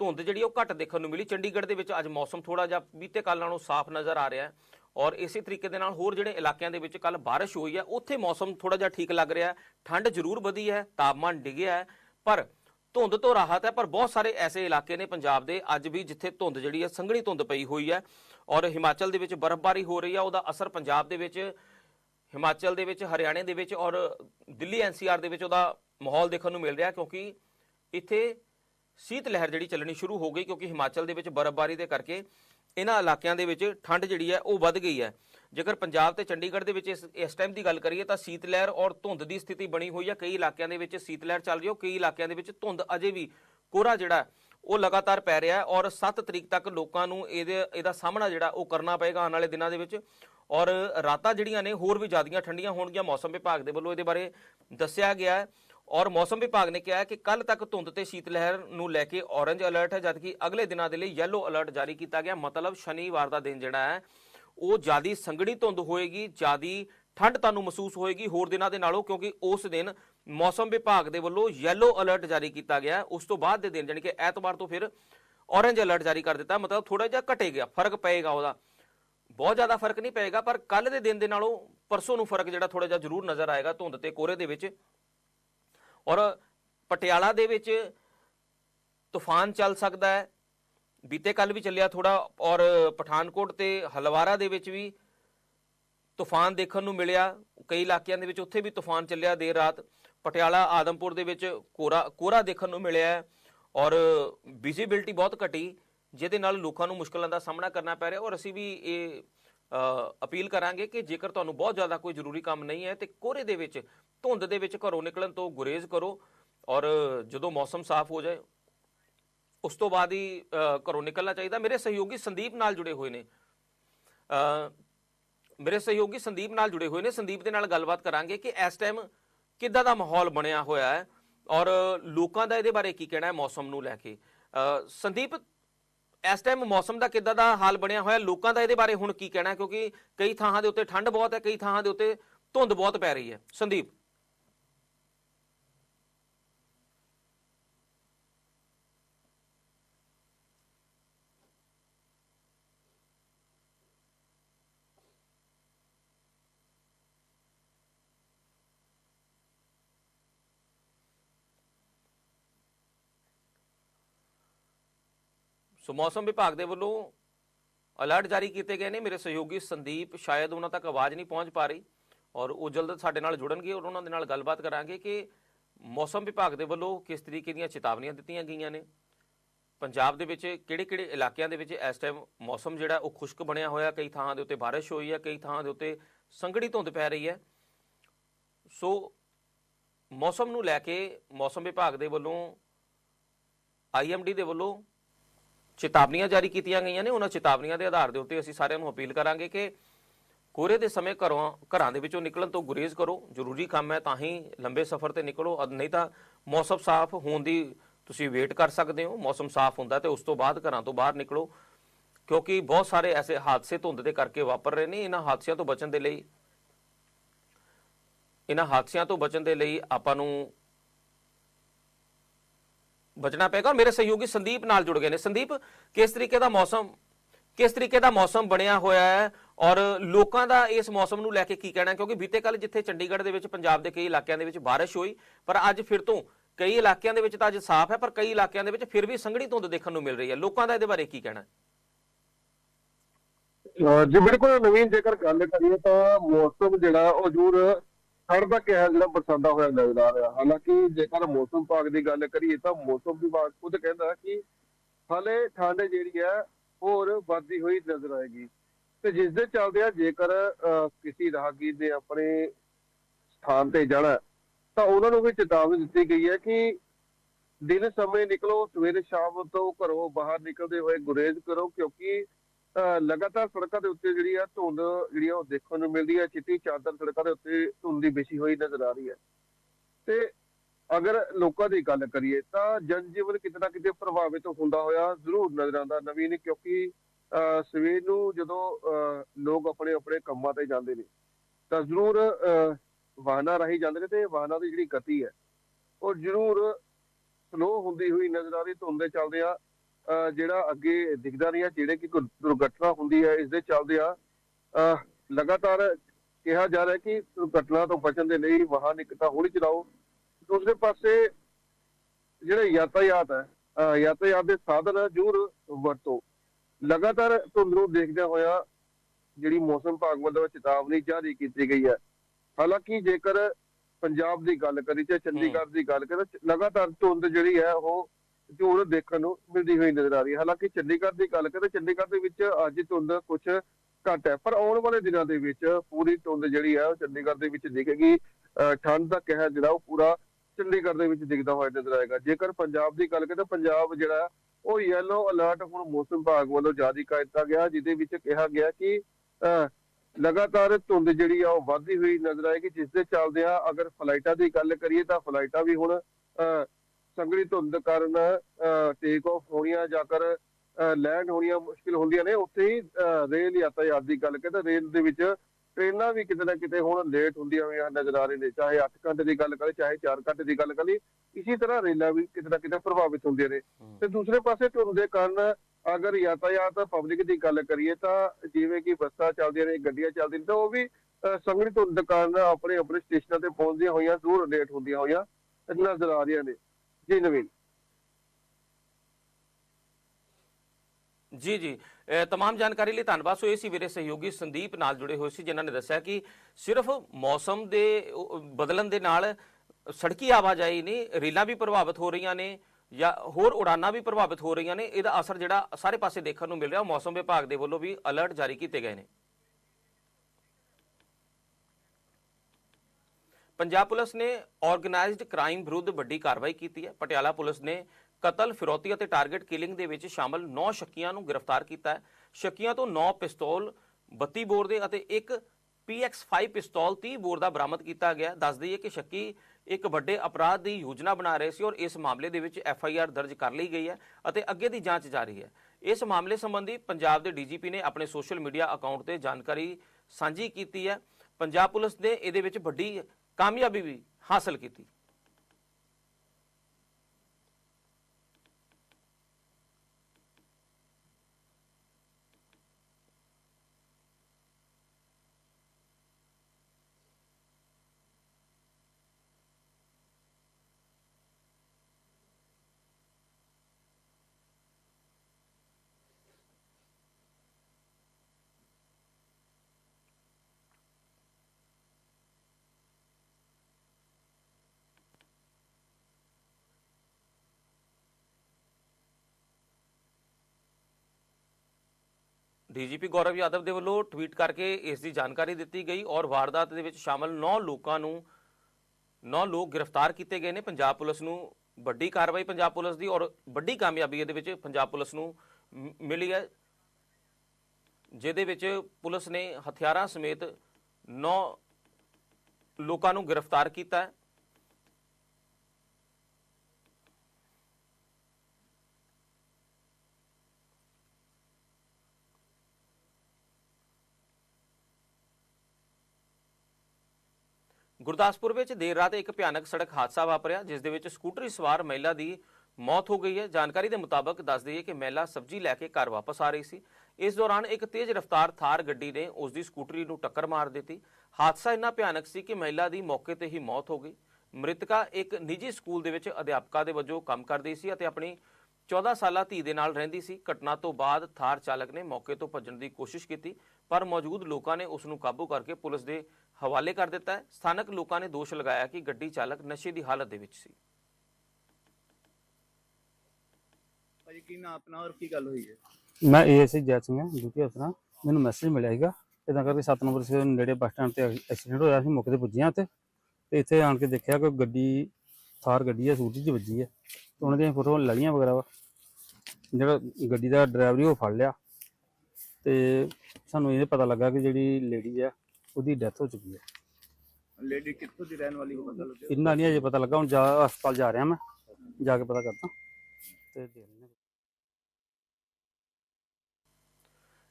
ਧੁੰਦ ਜਿਹੜੀ ਉਹ ਘੱਟ ਦੇਖਣ ਨੂੰ ਮਿਲੀ। ਚੰਡੀਗੜ੍ਹ ਦੇ ਵਿੱਚ ਅੱਜ ਮੌਸਮ ਥੋੜਾ ਜਿਹਾ ਬੀਤੇ ਕੱਲ ਨਾਲੋਂ ਸਾਫ਼ ਨਜ਼ਰ ਆ ਰਿਹਾ ਹੈ ਔਰ ਇਸੇ ਤਰੀਕੇ ਦੇ ਨਾਲ ਹੋਰ ਜਿਹੜੇ ਇਲਾਕਿਆਂ ਦੇ ਵਿੱਚ ਕੱਲ ਬਾਰਿਸ਼ ਹੋਈ ਹੈ, ਉੱਥੇ ਮੌਸਮ ਥੋੜਾ ਜਿਹਾ ਠੀਕ ਲੱਗ ਰਿਹਾ ਹੈ। ਠੰਡ ਜ਼ਰੂਰ ਵਧੀ ਹੈ, ਤਾਪਮਾਨ ਡਿੱਗਿਆ ਹੈ, ਪਰ ਧੁੰਦ ਤੋਂ ਰਾਹਤ ਹੈ, ਪਰ ਬਹੁਤ ਸਾਰੇ ਐਸੇ ਇਲਾਕੇ ਨੇ ਪੰਜਾਬ ਦੇ ਅੱਜ ਵੀ ਜਿੱਥੇ ਧੁੰਦ ਜਿਹੜੀ ਹੈ, ਸੰਘਣੀ ਧੁੰਦ ਪਈ ਹੋਈ ਹੈ ਔਰ ਹਿਮਾਚਲ ਦੇ ਵਿੱਚ ਬਰਫ਼ਬਾਰੀ ਹੋ ਰਹੀ ਹੈ। ਉਹਦਾ ਅਸਰ ਪੰਜਾਬ ਦੇ ਵਿੱਚ, ਹਿਮਾਚਲ ਦੇ ਵਿੱਚ, ਹਰਿਆਣੇ ਦੇ ਵਿੱਚ ਔਰ ਦਿੱਲੀ ਐਨਸੀਆਰ ਦੇ ਵਿੱਚ ਉਹਦਾ ਮਾਹੌਲ ਦੇਖਣ ਨੂੰ ਮਿਲ ਰਿਹਾ ਕਿਉਂਕਿ ਇੱਥੇ ਸੀਤ ਲਹਿਰ ਜਿਹੜੀ ਚੱਲਣੀ ਸ਼ੁਰੂ ਹੋ ਗਈ ਕਿਉਂਕਿ ਹਿਮਾਚਲ ਦੇ ਵਿੱਚ ਬਰਫ਼ਬਾਰੀ ਦੇ ਕਰਕੇ ਇਹਨਾਂ ਇਲਾਕਿਆਂ ਦੇ ਵਿੱਚ ਠੰਡ ਜਿਹੜੀ ਹੈ ਉਹ ਵੱਧ ਗਈ ਹੈ। ਜੇਕਰ ਪੰਜਾਬ ਤੇ ਚੰਡੀਗੜ੍ਹ ਦੇ ਵਿੱਚ ਇਸ ਇਸ ਟਾਈਮ ਦੀ ਗੱਲ ਕਰੀਏ ਤਾਂ ਸੀਤ ਲਹਿਰ ਔਰ ਧੁੰਦ ਦੀ ਸਥਿਤੀ ਬਣੀ ਹੋਈ ਹੈ। ਕਈ ਇਲਾਕਿਆਂ ਦੇ ਵਿੱਚ ਸੀਤ ਲਹਿਰ ਚੱਲ ਰਹੀ ਹੈ ਕਈ ਇਲਾਕਿਆਂ ਦੇ ਵਿੱਚ ਧੁੰਦ ਅਜੇ ਵੀ ਕੋਹਰਾ ਜਿਹੜਾ ਉਹ ਲਗਾਤਾਰ ਪੈ ਰਿਹਾ ਔਰ 7 ਤਰੀਕ ਤੱਕ ਲੋਕਾਂ ਨੂੰ ਇਹਦੇ, ਇਹਦਾ ਸਾਹਮਣਾ ਜਿਹੜਾ ਉਹ ਕਰਨਾ ਪਏਗਾ ਆਉਣ ਵਾਲੇ ਦਿਨਾਂ ਦੇ ਵਿੱਚ। ਔਰ ਰਾਤਾਂ ਜਿਹੜੀਆਂ ਨੇ ਹੋਰ ਵੀ ਜ਼ਿਆਦੀਆਂ ਠੰਡੀਆਂ ਹੋਣਗੀਆਂ ਮੌਸਮ ਵਿਭਾਗ ਦੇ ਵੱਲੋਂ ਇਹਦੇ ਬਾਰੇ ਦੱਸਿਆ ਗਿਆ ਹੈ। ਔਰ ਮੌਸਮ ਵਿਭਾਗ ਨੇ ਕਿਹਾ ਹੈ ਕਿ ਕੱਲ ਤੱਕ ਧੁੰਦ ਤੇ ਸ਼ੀਤ ਲਹਿਰ ਨੂੰ ਲੈ ਕੇ ਔਰੇਂਜ ਅਲਰਟ ਹੈ, ਜਦਕਿ ਅਗਲੇ ਦਿਨਾਂ ਦੇ ਲਈ ਯੈਲੋ ਅਲਰਟ ਜਾਰੀ ਕੀਤਾ ਗਿਆ। ਮਤਲਬ ਸ਼ਨੀਵਾਰ ਦਾ ਦਿਨ ਜਿਹੜਾ ਹੈ, ਉਹ ਜਿਆਦੀ ਸੰਘਣੀ ਧੁੰਦ ਹੋਏਗੀ, ਜਿਆਦੀ ਠੰਡ ਤੁਹਾਨੂੰ ਮਹਿਸੂਸ ਹੋਏਗੀ ਹੋਰ ਦਿਨਾਂ ਦੇ ਨਾਲੋਂ, ਕਿਉਂਕਿ ਉਸ ਦਿਨ ਮੌਸਮ ਵਿਭਾਗ ਦੇ ਵੱਲੋਂ ਯੈਲੋ ਅਲਰਟ ਜਾਰੀ ਕੀਤਾ ਗਿਆ। ਉਸ ਤੋਂ ਬਾਅਦ ਦੇ ਦਿਨ, ਜਾਣੀ ਕਿ ਐਤਵਾਰ ਤੋਂ ਫਿਰ ਔਰੇਂਜ ਅਲਰਟ ਜਾਰੀ ਕਰ ਦਿੱਤਾ। ਮਤਲਬ ਥੋੜਾ ਜਿਹਾ ਘਟੇਗਾ, ਫ਼ਰਕ ਪਏਗਾ ਉਹਦਾ। ਬਹੁਤ ਜ਼ਿਆਦਾ ਫ਼ਰਕ ਨਹੀਂ ਪਏਗਾ, ਪਰ ਕੱਲ ਦੇ ਦਿਨ ਦੇ ਨਾਲੋਂ ਪਰਸੋਂ ਨੂੰ ਫ਼ਰਕ ਜਿਹੜਾ ਥੋੜਾ ਜਿਹਾ ਜ਼ਰੂਰ ਨਜ਼ਰ ਆਏਗਾ ਧੁੰਦ ਤੇ ਕੋਹਰੇ ਦੇ ਵਿੱਚ। ਔਰ ਪਟਿਆਲਾ ਦੇ ਵਿੱਚ ਤੂਫਾਨ ਚੱਲ ਸਕਦਾ ਹੈ। ਬੀਤੇ ਕੱਲ ਵੀ ਚੱਲਿਆ ਥੋੜਾ ਔਰ ਪਠਾਨਕੋਟ ਤੇ ਹਲਵਾਰਾ ਦੇ ਵਿੱਚ ਵੀ ਤੂਫਾਨ ਦੇਖਣ ਨੂੰ ਮਿਲਿਆ। ਕਈ ਇਲਾਕਿਆਂ ਦੇ ਵਿੱਚ ਉੱਥੇ ਵੀ ਤੂਫਾਨ ਚੱਲਿਆ ਦੇਰ ਰਾਤ। ਪਟਿਆਲਾ, ਆਦਮਪੁਰ ਦੇ ਵਿੱਚ ਕੋਰਾ ਕੋਰਾ ਦੇਖਣ ਨੂੰ ਮਿਲਿਆ ਔਰ ਵਿਜ਼ਿਬਿਲਟੀ ਬਹੁਤ ਘਟੀ, ਜਿਹਦੇ ਨਾਲ ਲੋਕਾਂ ਨੂੰ ਮੁਸ਼ਕਲਾਂ ਦਾ ਸਾਹਮਣਾ ਕਰਨਾ ਪੈ ਰਿਹਾ ਔਰ ਅਸੀਂ ਵੀ ਇਹ ਅਪੀਲ ਕਰਾਂਗੇ ਕਿ ਜੇਕਰ ਤੁਹਾਨੂੰ ਬਹੁਤ ਜ਼ਿਆਦਾ ਕੋਈ ਜ਼ਰੂਰੀ ਕੰਮ ਨਹੀਂ ਹੈ ਤੇ ਕੋਹਰੇ ਦੇ ਵਿੱਚ, ਧੁੰਦ ਦੇ ਵਿੱਚ ਘਰੋਂ ਨਿਕਲਣ ਤੋਂ ਗੁਰੇਜ਼ ਕਰੋ ਔਰ ਜਦੋਂ ਮੌਸਮ ਸਾਫ਼ ਹੋ ਜਾਏ, ਉਸ ਤੋਂ ਬਾਅਦ ਹੀ ਘਰੋਂ ਨਿਕਲਣਾ ਚਾਹੀਦਾ। ਮੇਰੇ ਸਹਿਯੋਗੀ ਸੰਦੀਪ ਨਾਲ ਜੁੜੇ ਹੋਏ ਨੇ। ਮੇਰੇ ਸਹਿਯੋਗੀ ਸੰਦੀਪ ਨਾਲ ਜੁੜੇ ਹੋਏ ਨੇ। ਸੰਦੀਪ ਦੇ ਨਾਲ ਗੱਲਬਾਤ ਕਰਾਂਗੇ ਕਿ ਇਸ ਟਾਈਮ ਕਿੱਦਾਂ ਦਾ ਮਾਹੌਲ ਬਣਿਆ ਹੋਇਆ ਹੈ ਔਰ ਲੋਕਾਂ ਦਾ ਇਹਦੇ ਬਾਰੇ ਕੀ ਕਹਿਣਾ ਹੈ ਮੌਸਮ ਨੂੰ ਲੈ ਕੇ। ਸੰਦੀਪ ਇਸ ਟਾਈਮ ਮੌਸਮ ਦਾ ਕਿੱਦਾਂ ਦਾ ਹਾਲ ਬਣਿਆ ਹੋਇਆ, ਲੋਕਾਂ ਦਾ ਇਹਦੇ ਬਾਰੇ ਹੁਣ ਕੀ ਕਹਿਣਾ ਕਿਉਂਕਿ ਕਈ ਥਾਵਾਂ ਦੇ ਉੱਤੇ ਠੰਡ ਬਹੁਤ ਹੈ, ਕਈ ਥਾਵਾਂ ਦੇ ਉੱਤੇ ਧੁੰਦ ਬਹੁਤ ਪੈ ਰਹੀ ਹੈ। ਸੰਦੀਪ। ਸੋ ਮੌਸਮ ਵਿਭਾਗ ਦੇ ਵੱਲੋਂ ਅਲਰਟ ਜਾਰੀ ਕੀਤੇ ਗਏ ਨੇ। ਮੇਰੇ ਸਹਿਯੋਗੀ ਸੰਦੀਪ, ਸ਼ਾਇਦ ਉਹਨਾਂ ਤੱਕ ਆਵਾਜ਼ ਨਹੀਂ ਪਹੁੰਚ ਪਾ ਰਹੀ। ਔਰ ਉਹ ਜਲਦ ਸਾਡੇ ਨਾਲ ਜੁੜਨਗੇ ਔਰ ਉਹਨਾਂ ਦੇ ਨਾਲ ਗੱਲਬਾਤ ਕਰਾਂਗੇ ਕਿ ਮੌਸਮ ਵਿਭਾਗ ਦੇ ਵੱਲੋਂ ਕਿਸ ਤਰੀਕੇ ਦੀਆਂ ਚੇਤਾਵਨੀਆਂ ਦਿੱਤੀਆਂ ਗਈਆਂ ਨੇ। ਪੰਜਾਬ ਦੇ ਵਿੱਚ ਕਿਹੜੇ-ਕਿਹੜੇ ਇਲਾਕਿਆਂ ਦੇ ਵਿੱਚ ਇਸ ਟਾਈਮ ਮੌਸਮ ਜਿਹੜਾ ਉਹ ਖੁਸ਼ਕ ਬਣਿਆ ਹੋਇਆ। ਕਈ ਥਾਵਾਂ ਦੇ ਉੱਤੇ ਬਾਰਿਸ਼ ਹੋਈ ਹੈ, ਕਈ ਥਾਵਾਂ ਦੇ ਉੱਤੇ ਸੰਘਣੀ ਧੁੰਦ ਪੈ ਰਹੀ ਹੈ। ਸੋ ਮੌਸਮ ਨੂੰ ਲੈ ਕੇ ਮੌਸਮ ਵਿਭਾਗ ਦੇ ਵੱਲੋਂ ਆਈਐਮਡੀ ਦੇ ਵੱਲੋਂ ਚੇਤਾਵਨੀਆਂ ਜਾਰੀ ਕੀਤੀਆਂ ਗਈਆਂ ਨੇ। ਉਹਨਾਂ ਚੇਤਾਵਨੀਆਂ ਦੇ ਆਧਾਰ ਦੇ ਉੱਤੇ ਅਸੀਂ ਸਾਰਿਆਂ ਨੂੰ ਅਪੀਲ ਕਰਾਂਗੇ ਕਿ ਕੋਰੇ ਦੇ ਸਮੇਂ ਘਰੋਂ, ਘਰਾਂ ਦੇ ਵਿੱਚੋਂ ਨਿਕਲਣ ਤੋਂ ਗੁਰੇਜ਼ ਕਰੋ। ਜ਼ਰੂਰੀ ਕੰਮ ਹੈ, ਤਾਂ ਹੀ ਲੰਬੇ ਸਫ਼ਰ ਤੇ ਨਿਕਲੋ। ਨਹੀਂ ਤਾਂ ਮੌਸਮ ਸਾਫ਼ ਹੋਣ ਦੀ ਤੁਸੀਂ ਵੇਟ ਕਰ ਸਕਦੇ ਹੋ। ਮੌਸਮ ਸਾਫ਼ ਹੁੰਦਾ ਤੇ ਉਸ ਤੋਂ ਬਾਅਦ ਘਰਾਂ ਤੋਂ ਬਾਹਰ ਨਿਕਲੋ। ਕਿਉਂਕਿ ਬਹੁਤ ਸਾਰੇ ਐਸੇ ਹਾਦਸੇ ਧੁੰਦ ਦੇ ਕਰਕੇ ਵਾਪਰ ਰਹੇ ਨੇ ਇਹਨਾਂ ਹਾਦਸਿਆਂ ਤੋਂ ਬਚਣ ਦੇ ਲਈ। ਇਹਨਾਂ ਹਾਦਸਿਆਂ ਤੋਂ ਬਚਣ ਦੇ ਲਈ ਆਪਾਂ ਨੂੰ ਬਚਣਾ ਪਏਗਾ ਔਰ ਮੇਰੇ ਸਹਿਯੋਗੀ ਸੰਦੀਪ ਨਾਲ ਜੁੜ ਗਏ ਨੇ। ਸੰਦੀਪ, ਕਿਸ ਤਰੀਕੇ ਦਾ ਮੌਸਮ, ਕਿਸ ਤਰੀਕੇ ਦਾ ਮੌਸਮ ਬਣਿਆ ਹੋਇਆ ਹੈ ਔਰ ਲੋਕਾਂ ਦਾ ਇਸ ਮੌਸਮ ਨੂੰ ਲੈ ਕੇ ਕੀ ਕਹਿਣਾ? ਕਿਉਂਕਿ ਬੀਤੇ ਕੱਲ ਜਿੱਥੇ ਚੰਡੀਗੜ੍ਹ ਦੇ ਵਿੱਚ ਪੰਜਾਬ ਦੇ ਕਈ ਇਲਾਕਿਆਂ ਦੇ ਵਿੱਚ ਬਾਰਿਸ਼ ਹੋਈ, ਪਰ ਅੱਜ ਫਿਰ ਤੋਂ ਕਈ ਇਲਾਕਿਆਂ ਦੇ ਵਿੱਚ ਤਾਂ ਅੱਜ ਸਾਫ਼ ਹੈ, ਪਰ ਕਈ ਇਲਾਕਿਆਂ ਦੇ ਵਿੱਚ ਫਿਰ ਵੀ ਸੰਘਣੀ ਧੁੰਦ ਦੇਖਣ ਨੂੰ ਮਿਲ ਰਹੀ ਹੈ। ਲੋਕਾਂ ਦਾ ਇਹਦੇ ਬਾਰੇ ਕੀ ਕਹਿਣਾ? ਜੀ, ਬਿਲਕੁਲ ਨਵੀਨ ਜੇਕਰ ਗੱਲ ਕਰੀਏ ਤਾਂ ਮੌਸਮ ਜਿਹੜਾ ਉਹ ਜ਼ਰੂਰ ਹੜ ਦਾ ਕਿਹਾ ਜਿਹੜਾ ਬਰਸਾਉਂਦਾ ਹੋਇਆ ਨਜ਼ਰ ਆ ਰਿਹਾ। ਹਾਲਾਂਕਿ ਜੇਕਰ ਮੌਸਮ ਵਿਭਾਗ ਦੀ ਗੱਲ ਕਰੀਏ ਤਾਂ ਮੌਸਮ ਵਿਭਾਗ ਖੁਦ ਕਹਿੰਦਾ ਕਿ ਹਾਲੇ ਠੰਡ ਜਿਹੜੀ ਹੈ ਹੋਰ ਵੱਧਦੀ ਹੋਈ ਨਜ਼ਰ ਆਏਗੀ। ਤੇ ਜਿਸ ਦੇ ਚੱਲਦਿਆਂ ਜੇਕਰ ਕਿਸੇ ਰਾਹਗੀਰ ਨੇ ਆਪਣੇ ਸਥਾਨ ਤੇ ਜਾਣਾ ਤਾਂ ਉਹਨਾਂ ਨੂੰ ਵੀ ਚੇਤਾਵਨੀ ਦਿੱਤੀ ਗਈ ਹੈ ਕਿ ਦਿਨ ਸਮੇਂ ਨਿਕਲੋ, ਸਵੇਰੇ ਸ਼ਾਮ ਤੋਂ ਘਰੋਂ ਬਾਹਰ ਨਿਕਲਦੇ ਹੋਏ ਗੁਰੇਜ਼ ਕਰੋ, ਕਿਉਂਕਿ ਲਗਾਤਾਰ ਸੜਕਾਂ ਦੇ ਉੱਤੇ ਜਿਹੜੀ ਆ ਧੁੰਦ ਜਿਹੜੀ ਆ ਉਹ ਦੇਖਣ ਨੂੰ ਮਿਲਦੀ ਹੈ ਚਿੱਟੀ ਚਾਦਰ ਸੜਕਾਂ ਦੇ ਉੱਤੇ ਧੁੰਦ ਦੀ ਵਿਛੀ ਹੋਈ ਨਜ਼ਰ ਆ ਰਹੀ ਹੈ। ਤੇ ਅਗਰ ਲੋਕਾਂ ਦੀ ਗੱਲ ਕਰੀਏ ਤਾਂ ਜਨਜੀਵਨ ਕਿਤੇ ਨਾ ਕਿਤੇ ਪ੍ਰਭਾਵਿਤ ਹੁੰਦਾ ਹੋਇਆ ਜ਼ਰੂਰ ਨਜ਼ਰ ਆਉਂਦਾ। ਨਵੀਨ ਕਿਉਂਕਿ, ਅਹ ਸਵੇਰ ਨੂੰ ਜਦੋਂ, ਅਹ ਲੋਕ ਆਪਣੇ ਆਪਣੇ ਕੰਮਾਂ ਤੇ ਜਾਂਦੇ ਨੇ, ਤਾਂ ਜ਼ਰੂਰ, ਅਹ ਵਾਹਨਾਂ ਰਾਹੀਂ ਜਾਂਦੇ ਨੇ ਤੇ ਵਾਹਨਾਂ ਦੀ ਜਿਹੜੀ ਗਤੀ ਹੈ, ਉਹ ਜ਼ਰੂਰ ਸਲੋ ਹੁੰਦੀ ਹੋਈ ਨਜ਼ਰ ਆ ਰਹੀ। ਧੁੰਦ ਦੇ ਚੱਲਦੇ ਆ ਜਿਹੜਾ ਅੱਗੇ ਦਿਖਦਾ ਨਹੀਂ ਆ, ਜਿਹੜੇ ਕਿ ਦੁਰਘਟਨਾ ਹੁੰਦੀ ਹੈ, ਇਸ ਦੇ ਚੱਲਦੇ ਆ ਲਗਾਤਾਰ ਕਿਹਾ ਜਾ ਰਿਹਾ ਕਿ ਦੁਰਘਟਨਾ ਤੋਂ ਬਚਣ ਦੇ ਲਈ ਵਾਹਨ ਇੱਕ ਤਾਂ ਹੌਲੀ ਚਲਾਓ, ਦੂਸਰੇ ਪਾਸੇ ਜਿਹੜੇ ਯਾਤਾਯਾਤ ਹੈ ਯਾਤਾਯਾਤ ਦੇ ਸਾਧਨ ਜ਼ਰੂਰ ਵਰਤੋ। ਲਗਾਤਾਰ ਧੁੰਦ ਨੂੰ ਦੇਖਦਿਆਂ ਹੋਇਆ ਜਿਹੜੀ ਮੌਸਮ ਵਿਭਾਗ ਵੱਲੋਂ ਚੇਤਾਵਨੀ ਜਾਰੀ ਕੀਤੀ ਗਈ ਹੈ। ਹਾਲਾਂਕਿ ਜੇਕਰ ਪੰਜਾਬ ਦੀ ਗੱਲ ਕਰੀ ਤੇ ਚੰਡੀਗੜ੍ਹ ਦੀ ਗੱਲ ਕਰੀ ਲਗਾਤਾਰ ਧੁੰਦ ਜਿਹੜੀ ਹੈ, ਉਹ ਜ਼ਰੂਰ ਦੇਖਣ ਨੂੰ ਮਿਲਦੀ ਹੋਈ ਨਜ਼ਰ ਆ ਰਹੀ ਹੈ। ਹਾਲਾਂਕਿ ਚੰਡੀਗੜ੍ਹ ਦੀ ਗੱਲ ਕਰੇ ਚੰਡੀਗੜ੍ਹ ਦੇ ਵਿੱਚ ਅੱਜ ਧੁੰਦ ਕੁਝ ਘੱਟ ਹੈ ਪਰ ਆਉਣ ਵਾਲੇ ਦਿਨਾਂ ਦੇ ਵਿੱਚ ਪੂਰੀ ਧੁੰਦ ਜਿਹੜੀ ਹੈ ਉਹ ਚੰਡੀਗੜ੍ਹ ਦੇ ਵਿੱਚ ਦਿਖੇਗੀ। ਠੰਡ ਦਾ ਕਹਿਰ ਜਿਹੜਾ ਉਹ ਪੂਰਾ ਚੰਡੀਗੜ੍ਹ ਦੇ ਵਿੱਚ ਦਿਖਦਾ ਹੋਇਆ ਨਜ਼ਰ ਆਏਗਾ। ਜੇਕਰ ਪੰਜਾਬ ਦੀ ਗੱਲ ਕਰੇ ਤਾਂ ਪੰਜਾਬ ਜਿਹੜਾ ਉਹ ਯੈਲੋ ਅਲਰਟ ਹੁਣ ਮੌਸਮ ਵਿਭਾਗ ਵੱਲੋਂ ਜਾਰੀ ਕਰ ਦਿੱਤਾ ਗਿਆ ਜਿਹਦੇ ਵਿੱਚ ਕਿਹਾ ਗਿਆ ਕਿ ਅਹ, ਲਗਾਤਾਰ ਧੁੰਦ ਜਿਹੜੀ ਆ ਉਹ ਵੱਧਦੀ ਹੋਈ ਨਜ਼ਰ ਆਏਗੀ ਜਿਸ ਦੇ ਚੱਲਦਿਆਂ ਅਗਰ ਫਲਾਈਟਾਂ ਦੀ ਗੱਲ ਕਰੀਏ ਤਾਂ ਫਲਾਈਟਾਂ ਵੀ ਹੁਣ ਅਹ, ਸੰਘਣੀ ਧੁੰਦ ਕਾਰਨ ਟੇਕ ਆਫ ਹੋਣੀਆਂ ਜਾਂ ਕਰ ਲੈਂਡ ਹੋਣੀਆਂ ਮੁਸ਼ਕਿਲ ਹੁੰਦੀਆਂ ਨੇ। ਉੱਥੇ ਹੀ ਰੇਲ ਯਾਤਾਯਾਤ ਦੀ ਗੱਲ ਕਰੀਏ ਤਾਂ ਰੇਲ ਦੇ ਵਿੱਚ ਟ੍ਰੇਨਾਂ ਵੀ ਕਿਤੇ ਨਾ ਕਿਤੇ ਹੁਣ ਲੇਟ ਹੁੰਦੀਆਂ ਹੋਈਆਂ ਨਜ਼ਰ ਆ ਰਹੀਆਂ ਨੇ। ਚਾਹੇ 8 ਘੰਟੇ ਦੀ ਗੱਲ ਕਰੀਏ ਚਾਹੇ 4 ਘੰਟੇ ਦੀ ਗੱਲ ਕਰੀਏ ਇਸੇ ਤਰ੍ਹਾਂ ਰੇਲਾਂ ਵੀ ਕਿਤੇ ਨਾ ਕਿਤੇ ਪ੍ਰਭਾਵਿਤ ਹੁੰਦੀਆਂ ਨੇ। ਤੇ ਦੂਸਰੇ ਪਾਸੇ ਧੁੰਦ ਦੇ ਕਾਰਨ ਅਗਰ ਯਾਤਾਯਾਤ ਪਬਲਿਕ ਦੀ ਗੱਲ ਕਰੀਏ ਤਾਂ ਜਿਵੇਂ ਕਿ ਬੱਸਾਂ ਚੱਲਦੀਆਂ ਨੇ ਗੱਡੀਆਂ ਚੱਲਦੀਆਂ ਨੇ ਤਾਂ ਉਹ ਵੀ ਸੰਘਣੀ ਧੁੰਦ ਕਾਰਨ ਆਪਣੇ ਆਪਣੇ ਸਟੇਸ਼ਨਾਂ ਤੇ ਪਹੁੰਚਦੀਆਂ ਹੋਈਆਂ ਜ਼ਰੂਰ ਲੇਟ ਹੁੰਦੀਆਂ ਹੋਈਆਂ ਨਜ਼ਰ ਆ ਰਹੀਆਂ ਨੇ। ਜੀ, ਨਵੀਨ। ਜੀ ਜੀ। ਅਹ, ਤਮਾਮ ਜਾਣਕਾਰੀ ਲਈ ਧੰਨਵਾਦ। ਸੋ, ਇਹ ਸੀ ਮੇਰੇ ਸਹਿਯੋਗੀ ਸੰਦੀਪ ਨਾਲ ਜੁੜੇ ਹੋਏ ਸੀ, ਜਿਨ੍ਹਾਂ ਨੇ ਦੱਸਿਆ ਕਿ ਸਿਰਫ ਮੌਸਮ ਦੇ ਬਦਲਣ ਦੇ ਨਾਲ ਸੜਕੀ ਆਵਾਜਾਈ ਨੇ, ਰੇਲਾਂ ਵੀ ਪ੍ਰਭਾਵਿਤ ਹੋ ਰਹੀਆਂ ਨੇ, ਜਾਂ ਹੋਰ ਉਡਾਨਾਂ ਵੀ ਪ੍ਰਭਾਵਿਤ ਹੋ ਰਹੀਆਂ ਨੇ, ਇਹਦਾ ਅਸਰ ਜਿਹੜਾ ਸਾਰੇ ਪਾਸੇ ਦੇਖਣ ਨੂੰ ਮਿਲ ਰਿਹਾ ਮੌਸਮ ਵਿਭਾਗ ਦੇ ਵੱਲੋਂ ਵੀ ਅਲਰਟ ਜਾਰੀ ਕੀਤੇ ਗਏ ਨੇ। ਪੰਜਾਬ ਪੁਲਿਸ ਨੇ ਆਰਗੇਨਾਈਜ਼ਡ ਕ੍ਰਾਈਮ ਵਿਰੁੱਧ ਵੱਡੀ ਕਾਰਵਾਈ ਕੀਤੀ ਹੈ। ਪਟਿਆਲਾ ਪੁਲਿਸ ਨੇ ਕਤਲ, ਫਿਰੌਤੀ ਅਤੇ ਟਾਰਗੇਟ ਕਿਲਿੰਗ ਦੇ ਵਿੱਚ ਸ਼ਾਮਲ 9 ਸ਼ੱਕੀਆਂ ਨੂੰ ਗ੍ਰਿਫਤਾਰ ਕੀਤਾ ਹੈ। ਸ਼ੱਕੀਆਂ ਤੋਂ 9 ਪਿਸਤੌਲ 32 ਬੋਰ ਦੇ ਅਤੇ ਇੱਕ PX5 ਪਿਸਤੌਲ 30 ਬੋਰ ਦਾ ਬਰਾਮਦ ਕੀਤਾ ਗਿਆ। ਦੱਸ ਦਈਏ ਕਿ ਸ਼ੱਕੀ ਇੱਕ ਵੱਡੇ ਅਪਰਾਧ ਦੀ ਯੋਜਨਾ ਬਣਾ ਰਹੇ ਸੀ ਔਰ ਇਸ ਮਾਮਲੇ ਦੇ ਵਿੱਚ ਐੱਫ ਆਈ ਆਰ ਦਰਜ ਕਰ ਲਈ ਗਈ ਹੈ ਅਤੇ ਅੱਗੇ ਦੀ ਜਾਂਚ ਜਾਰੀ ਹੈ। ਇਸ ਮਾਮਲੇ ਸੰਬੰਧੀ ਪੰਜਾਬ ਦੇ ਡੀਜੀਪੀ ਨੇ ਆਪਣੇ ਸੋਸ਼ਲ ਮੀਡੀਆ ਅਕਾਊਂਟ ਤੇ ਜਾਣਕਾਰੀ ਸਾਂਝੀ ਕੀਤੀ ਹੈ। ਪੰਜਾਬ ਪੁਲਿਸ ਨੇ ਇਹਦੇ ਵਿੱਚ ਵੱਡੀ ਕਾਮਯਾਬੀ ਵੀ ਹਾਸਲ ਕੀਤੀ। ਡੀਜੀਪੀ ਗੌਰਵ ਯਾਦਵ ਦੇ ਵੱਲੋਂ ਟਵੀਟ ਕਰਕੇ ਇਸ ਦੀ ਜਾਣਕਾਰੀ ਦਿੱਤੀ ਗਈ ਔਰ ਵਾਰਦਾਤ ਦੇ ਵਿੱਚ ਸ਼ਾਮਲ 9 ਲੋਕਾਂ ਨੂੰ 9 ਲੋਕ ਗ੍ਰਿਫਤਾਰ ਕੀਤੇ ਗਏ ਨੇ। ਪੰਜਾਬ ਪੁਲਿਸ ਨੂੰ ਵੱਡੀ ਕਾਰਵਾਈ ਪੰਜਾਬ ਪੁਲਿਸ ਦੀ ਔਰ ਵੱਡੀ ਕਾਮਯਾਬੀ ਇਹਦੇ ਵਿੱਚ ਪੰਜਾਬ ਪੁਲਿਸ ਨੂੰ ਮਿਲੀ ਹੈ। ਜਿਹਦੇ ਵਿੱਚ ਪੁਲਿਸ ਨੇ ਹਥਿਆਰਾਂ ਸਮੇਤ 9 ਲੋਕਾਂ ਨੂੰ ਗ੍ਰਿਫਤਾਰ ਕੀਤਾ ਹੈ। ਗੁਰਦਾਸਪੁਰ ਵਿੱਚ ਦੇਰ ਰਾਤ ਇੱਕ ਭਿਆਨਕ ਸੜਕ ਹਾਦਸਾ ਵਾਪਰਿਆ, ਜਿਸ ਦੇ ਵਿੱਚ ਸਕੂਟਰੀ ਸਵਾਰ ਮਹਿਲਾ ਦੀ ਮੌਤ ਹੋ ਗਈ ਹੈ। ਜਾਣਕਾਰੀ ਦੇ ਮੁਤਾਬਕ ਦੱਸ ਦਈਏ ਕਿ ਮਹਿਲਾ ਸਬਜ਼ੀ ਲੈ ਕੇ ਘਰ ਵਾਪਸ ਆ ਰਹੀ ਸੀ। ਇਸ ਦੌਰਾਨ ਇੱਕ ਤੇਜ਼ ਰਫ਼ਤਾਰ ਥਾਰ ਗੱਡੀ ਨੇ ਉਸ ਦੀ ਸਕੂਟਰੀ ਨੂੰ ਟੱਕਰ ਮਾਰ ਦਿੱਤੀ। ਹਾਦਸਾ ਇੰਨਾ ਭਿਆਨਕ ਸੀ ਕਿ ਮਹਿਲਾ ਦੀ ਮੌਕੇ ਤੇ ਹੀ ਮੌਤ ਹੋ ਗਈ। ਮ੍ਰਿਤਕਾ ਇੱਕ ਨਿੱਜੀ ਸਕੂਲ ਦੇ ਵਿੱਚ ਅਧਿਆਪਕਾ ਦੇ ਵਜੋਂ ਕੰਮ ਕਰਦੀ ਸੀ ਅਤੇ ਆਪਣੀ 14 ਸਾਲਾ ਧੀ ਦੇ ਨਾਲ ਰਹਿੰਦੀ ਸੀ। ਘਟਨਾ ਤੋਂ ਬਾਅਦ ਥਾਰ ਚਾਲਕ ਨੇ ਮੌਕੇ ਤੋਂ ਭੱਜਣ ਦੀ ਕੋਸ਼ਿਸ਼ ਕੀਤੀ, ਪਰ ਮੌਜੂਦ ਲੋਕਾਂ ਨੇ ਉਸ ਨੂੰ ਕਾਬੂ ਕਰਕੇ ਪੁਲਿਸ ਦੇ ਹਵਾਲੇ ਕਰ ਦਿੱਤਾ ਹੈ। ਸਥਾਨਕ ਲੋਕਾਂ ਨੇ ਦੋਸ਼ ਲਗਾਇਆ ਕਿ ਗੱਡੀ ਚਾਲਕ ਨਸ਼ੇ ਦੀ ਹਾਲਤ ਦੇ ਵਿੱਚ ਸੀ। ਭਾਜੀ ਕੀ ਨਾਂ ਆਪਣਾ ਔਰ ਕੀ ਗੱਲ ਹੋਈ ਹੈ? ਮੈਂ ਏਐਸਆਈ ਜੈ ਸਿੰਘ ਹਾਂ ਡਿਊਟੀ ਅਫਸਰ ਮੈਨੂੰ ਮੈਸੇਜ ਮਿਲਿਆ ਸੀਗਾ। ਇਦਾਂ ਕਰਕੇ 7 ਨੰਬਰ ਸੇ ਨੇੜੇ ਬੱਸ ਸਟੈਂਡ ਤੇ ਐਕਸੀਡੈਂਟ ਹੋਇਆ ਸੀ ਮੌਕੇ ਤੇ ਪੁੱਜਿਆ ਤੇ। ਤੇ ਇੱਥੇ ਆਣ ਕੇ ਦੇਖਿਆ ਕਿ ਗੱਡੀ ਥਾਰ ਗੱਡੀ ਹੈ ਸੂਟੀ 'ਚ ਵੱਜੀ ਹੈ ਤੇ ਉਹਨਾਂ ਦੀਆਂ ਫੋਟੋਆਂ ਲਈਆਂ ਵਗੈਰਾ ਵਾ। ਜਿਹੜਾ ਗੱਡੀ ਦਾ ਡਰਾਈਵਰ ਉਹ ਫੜ ਲਿਆ। ਤੇ ਸਾਨੂੰ ਇਹ ਪਤਾ ਲੱਗਾ ਕਿ ਜਿਹੜੀ ਲੇਡੀ ਆ ਉਹਦੀ ਡੈਥ ਹੋ ਚੁੱਕੀ ਹੈ। ਲੇਡੀ ਕਿੱਥੋਂ ਦੀ ਰਹਿਣ ਵਾਲੀ ਹੋ ਪਤਾ ਲੱਗਿਆ? ਇੰਨਾ ਨਹੀਂ ਅਜੇ ਪਤਾ ਲੱਗਾ ਹੁਣ ਜਾ ਹਸਪਤਾਲ ਜਾ ਰਿਹਾ ਮੈਂ ਜਾ ਕੇ ਪਤਾ ਕਰਦਾ। ਤੇ ਦੇ ਦਿੰਦੇ ਹਾਂ।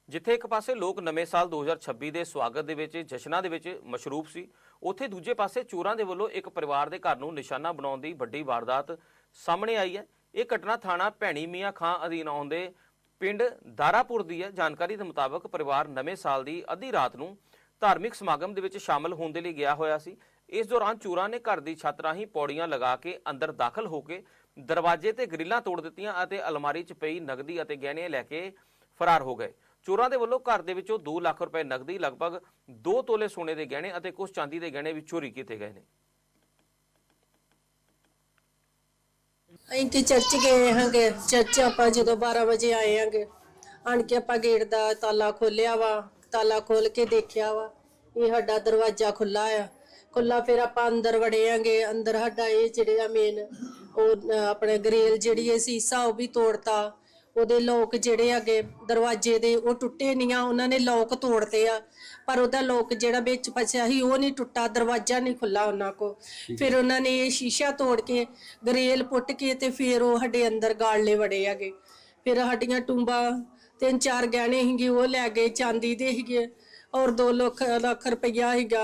ਜਿੱਥੇ ਇੱਕ ਪਾਸੇ ਲੋਕ ਨਵੇਂ ਸਾਲ 2026 ਦੇ ਸਵਾਗਤ ਦੇ ਵਿੱਚ ਜਸ਼ਨਾਂ ਦੇ ਵਿੱਚ ਮਸ਼ਰੂਫ ਸੀ ਉੱਥੇ ਦੂਜੇ ਪਾਸੇ ਚੋਰਾਂ ਦੇ ਵੱਲੋਂ ਇੱਕ ਪਰਿਵਾਰ ਦੇ ਘਰ ਨੂੰ ਨਿਸ਼ਾਨਾ ਬਣਾਉਣ ਦੀ ਵੱਡੀ ਵਾਰਦਾਤ ਸਾਹਮਣੇ ਆਈ ਹੈ। ਇਹ ਘਟਨਾ ਥਾਣਾ ਭੈਣੀ ਮੀਆਂ ਖਾਂ ਅਧੀਨ ਆਉਂਦੇ ਪਿੰਡ ਦਾਰਾਪੁਰ ਦੀ ਹੈ। ਜਾਣਕਾਰੀ ਦੇ ਮੁਤਾਬਕ ਪਰਿਵਾਰ ਨਵੇਂ ਸਾਲ ਦੀ ਅੱਧੀ ਰਾਤ ਨੂੰ ਧਾਰਮਿਕ ਸਮਾਗਮ ਦੇ ਵਿੱਚ ਸ਼ਾਮਲ ਹੋਣ ਦੇ ਲਈ ਗਿਆ ਹੋਇਆ ਸੀ। ਇਸ ਦੌਰਾਨ ਚੋਰਾਂ ਨੇ ਘਰ ਦੀ ਛੱਤ ਰਾਹੀਂ ਪੌੜੀਆਂ ਲਗਾ ਕੇ ਅੰਦਰ ਦਾਖਲ ਹੋ ਕੇ ਦਰਵਾਜ਼ੇ ਤੇ ਗ੍ਰਿਲਾਂ ਤੋੜ ਦਿੱਤੀਆਂ ਅਤੇ ਅਲਮਾਰੀ 'ਚ ਪਈ ਨਗਦੀ ਅਤੇ ਗਹਿਣੇ ਲੈ ਕੇ ਫਰਾਰ ਹੋ ਗਏ। ਚੋਰਾਂ ਦੇ ਵੱਲੋਂ ਘਰ ਦੇ ਵਿੱਚੋਂ 2 ਲੱਖ ਰੁਪਏ ਨਗਦੀ ਲਗਭਗ 2 ਤੋਲੇ ਸੋਨੇ ਦੇ ਗਹਿਣੇ ਅਤੇ ਕੁਝ ਚਾਂਦੀ ਦੇ ਗਹਿਣੇ ਵੀ ਚੋਰੀ ਕੀਤੇ ਗਏ ਨੇ। ਅਸੀਂ ਤੇ ਚਰਚ ਗਏ ਹਾਂਗੇ। ਚਰਚ ਆਪਾਂ ਜਦੋਂ 12 ਵਜੇ ਆਏ ਹਾਂਗੇ, ਆਣ ਕੇ ਆਪਾਂ ਗੇਟ ਦਾ ਤਾਲਾ ਖੋਲਿਆ ਵਾ। ਤਾਲਾ ਖੋਲ ਕੇ ਦੇਖਿਆ ਵਾ ਇਹ ਸਾਡਾ ਦਰਵਾਜ਼ਾ ਖੁੱਲਾ ਆ। ਖੁੱਲਾ ਫਿਰ ਆਪਾਂ ਅੰਦਰ ਵੜੇ ਆਂਗੇ ਅੰਦਰ ਸਾਡਾ ਇਹ ਜਿਹੜੇ ਆ ਮੇਨ ਉਹ ਆਪਣੇ ਗ੍ਰਿਲ ਜਿਹੜੀ ਇਹ ਸੀਸਾ ਉਹ ਵੀ ਤੋੜਤਾ। ਉਹਦੇ ਲੋਕ ਜਿਹੜੇ ਹੈਗੇ ਦਰਵਾਜ਼ੇ ਦੇ ਉਹ ਟੁੱਟੇ ਨਹੀਂ ਆ ਉਹਨਾਂ ਨੇ ਲੋਕ ਤੋੜਤੇ ਆ। ਪਰ ਉਹਦਾ ਲੋਕ ਜਿਹੜਾ ਵਿੱਚ ਫਸਿਆ ਸੀ ਉਹ ਨਹੀਂ ਟੁੱਟਾ ਦਰਵਾਜ਼ਾ ਨਹੀਂ ਖੁੱਲਾ ਉਹਨਾਂ ਕੋ ਫਿਰ ਉਹਨਾਂ ਨੇ ਇਹ ਸ਼ੀਸ਼ਾ ਤੋੜ ਕੇ ਗਰੇਲ ਪੁੱਟ ਕੇ ਤੇ ਫਿਰ ਉਹ ਸਾਡੇ ਅੰਦਰ ਗਾਲਲੇ ਵੜੇ ਹੈਗੇ। ਫਿਰ ਸਾਡੀਆਂ ਟੁੰਬਾਂ ਤਿੰਨ ਚਾਰ ਗਹਿਣੇ ਸੀਗੇ ਉਹ ਲੈ ਗਏ ਚਾਂਦੀ ਦੇ ਸੀਗੇ ਔਰ 2 ਲੱਖ ਲੱਖ ਰੁਪਈਆ ਸੀਗਾ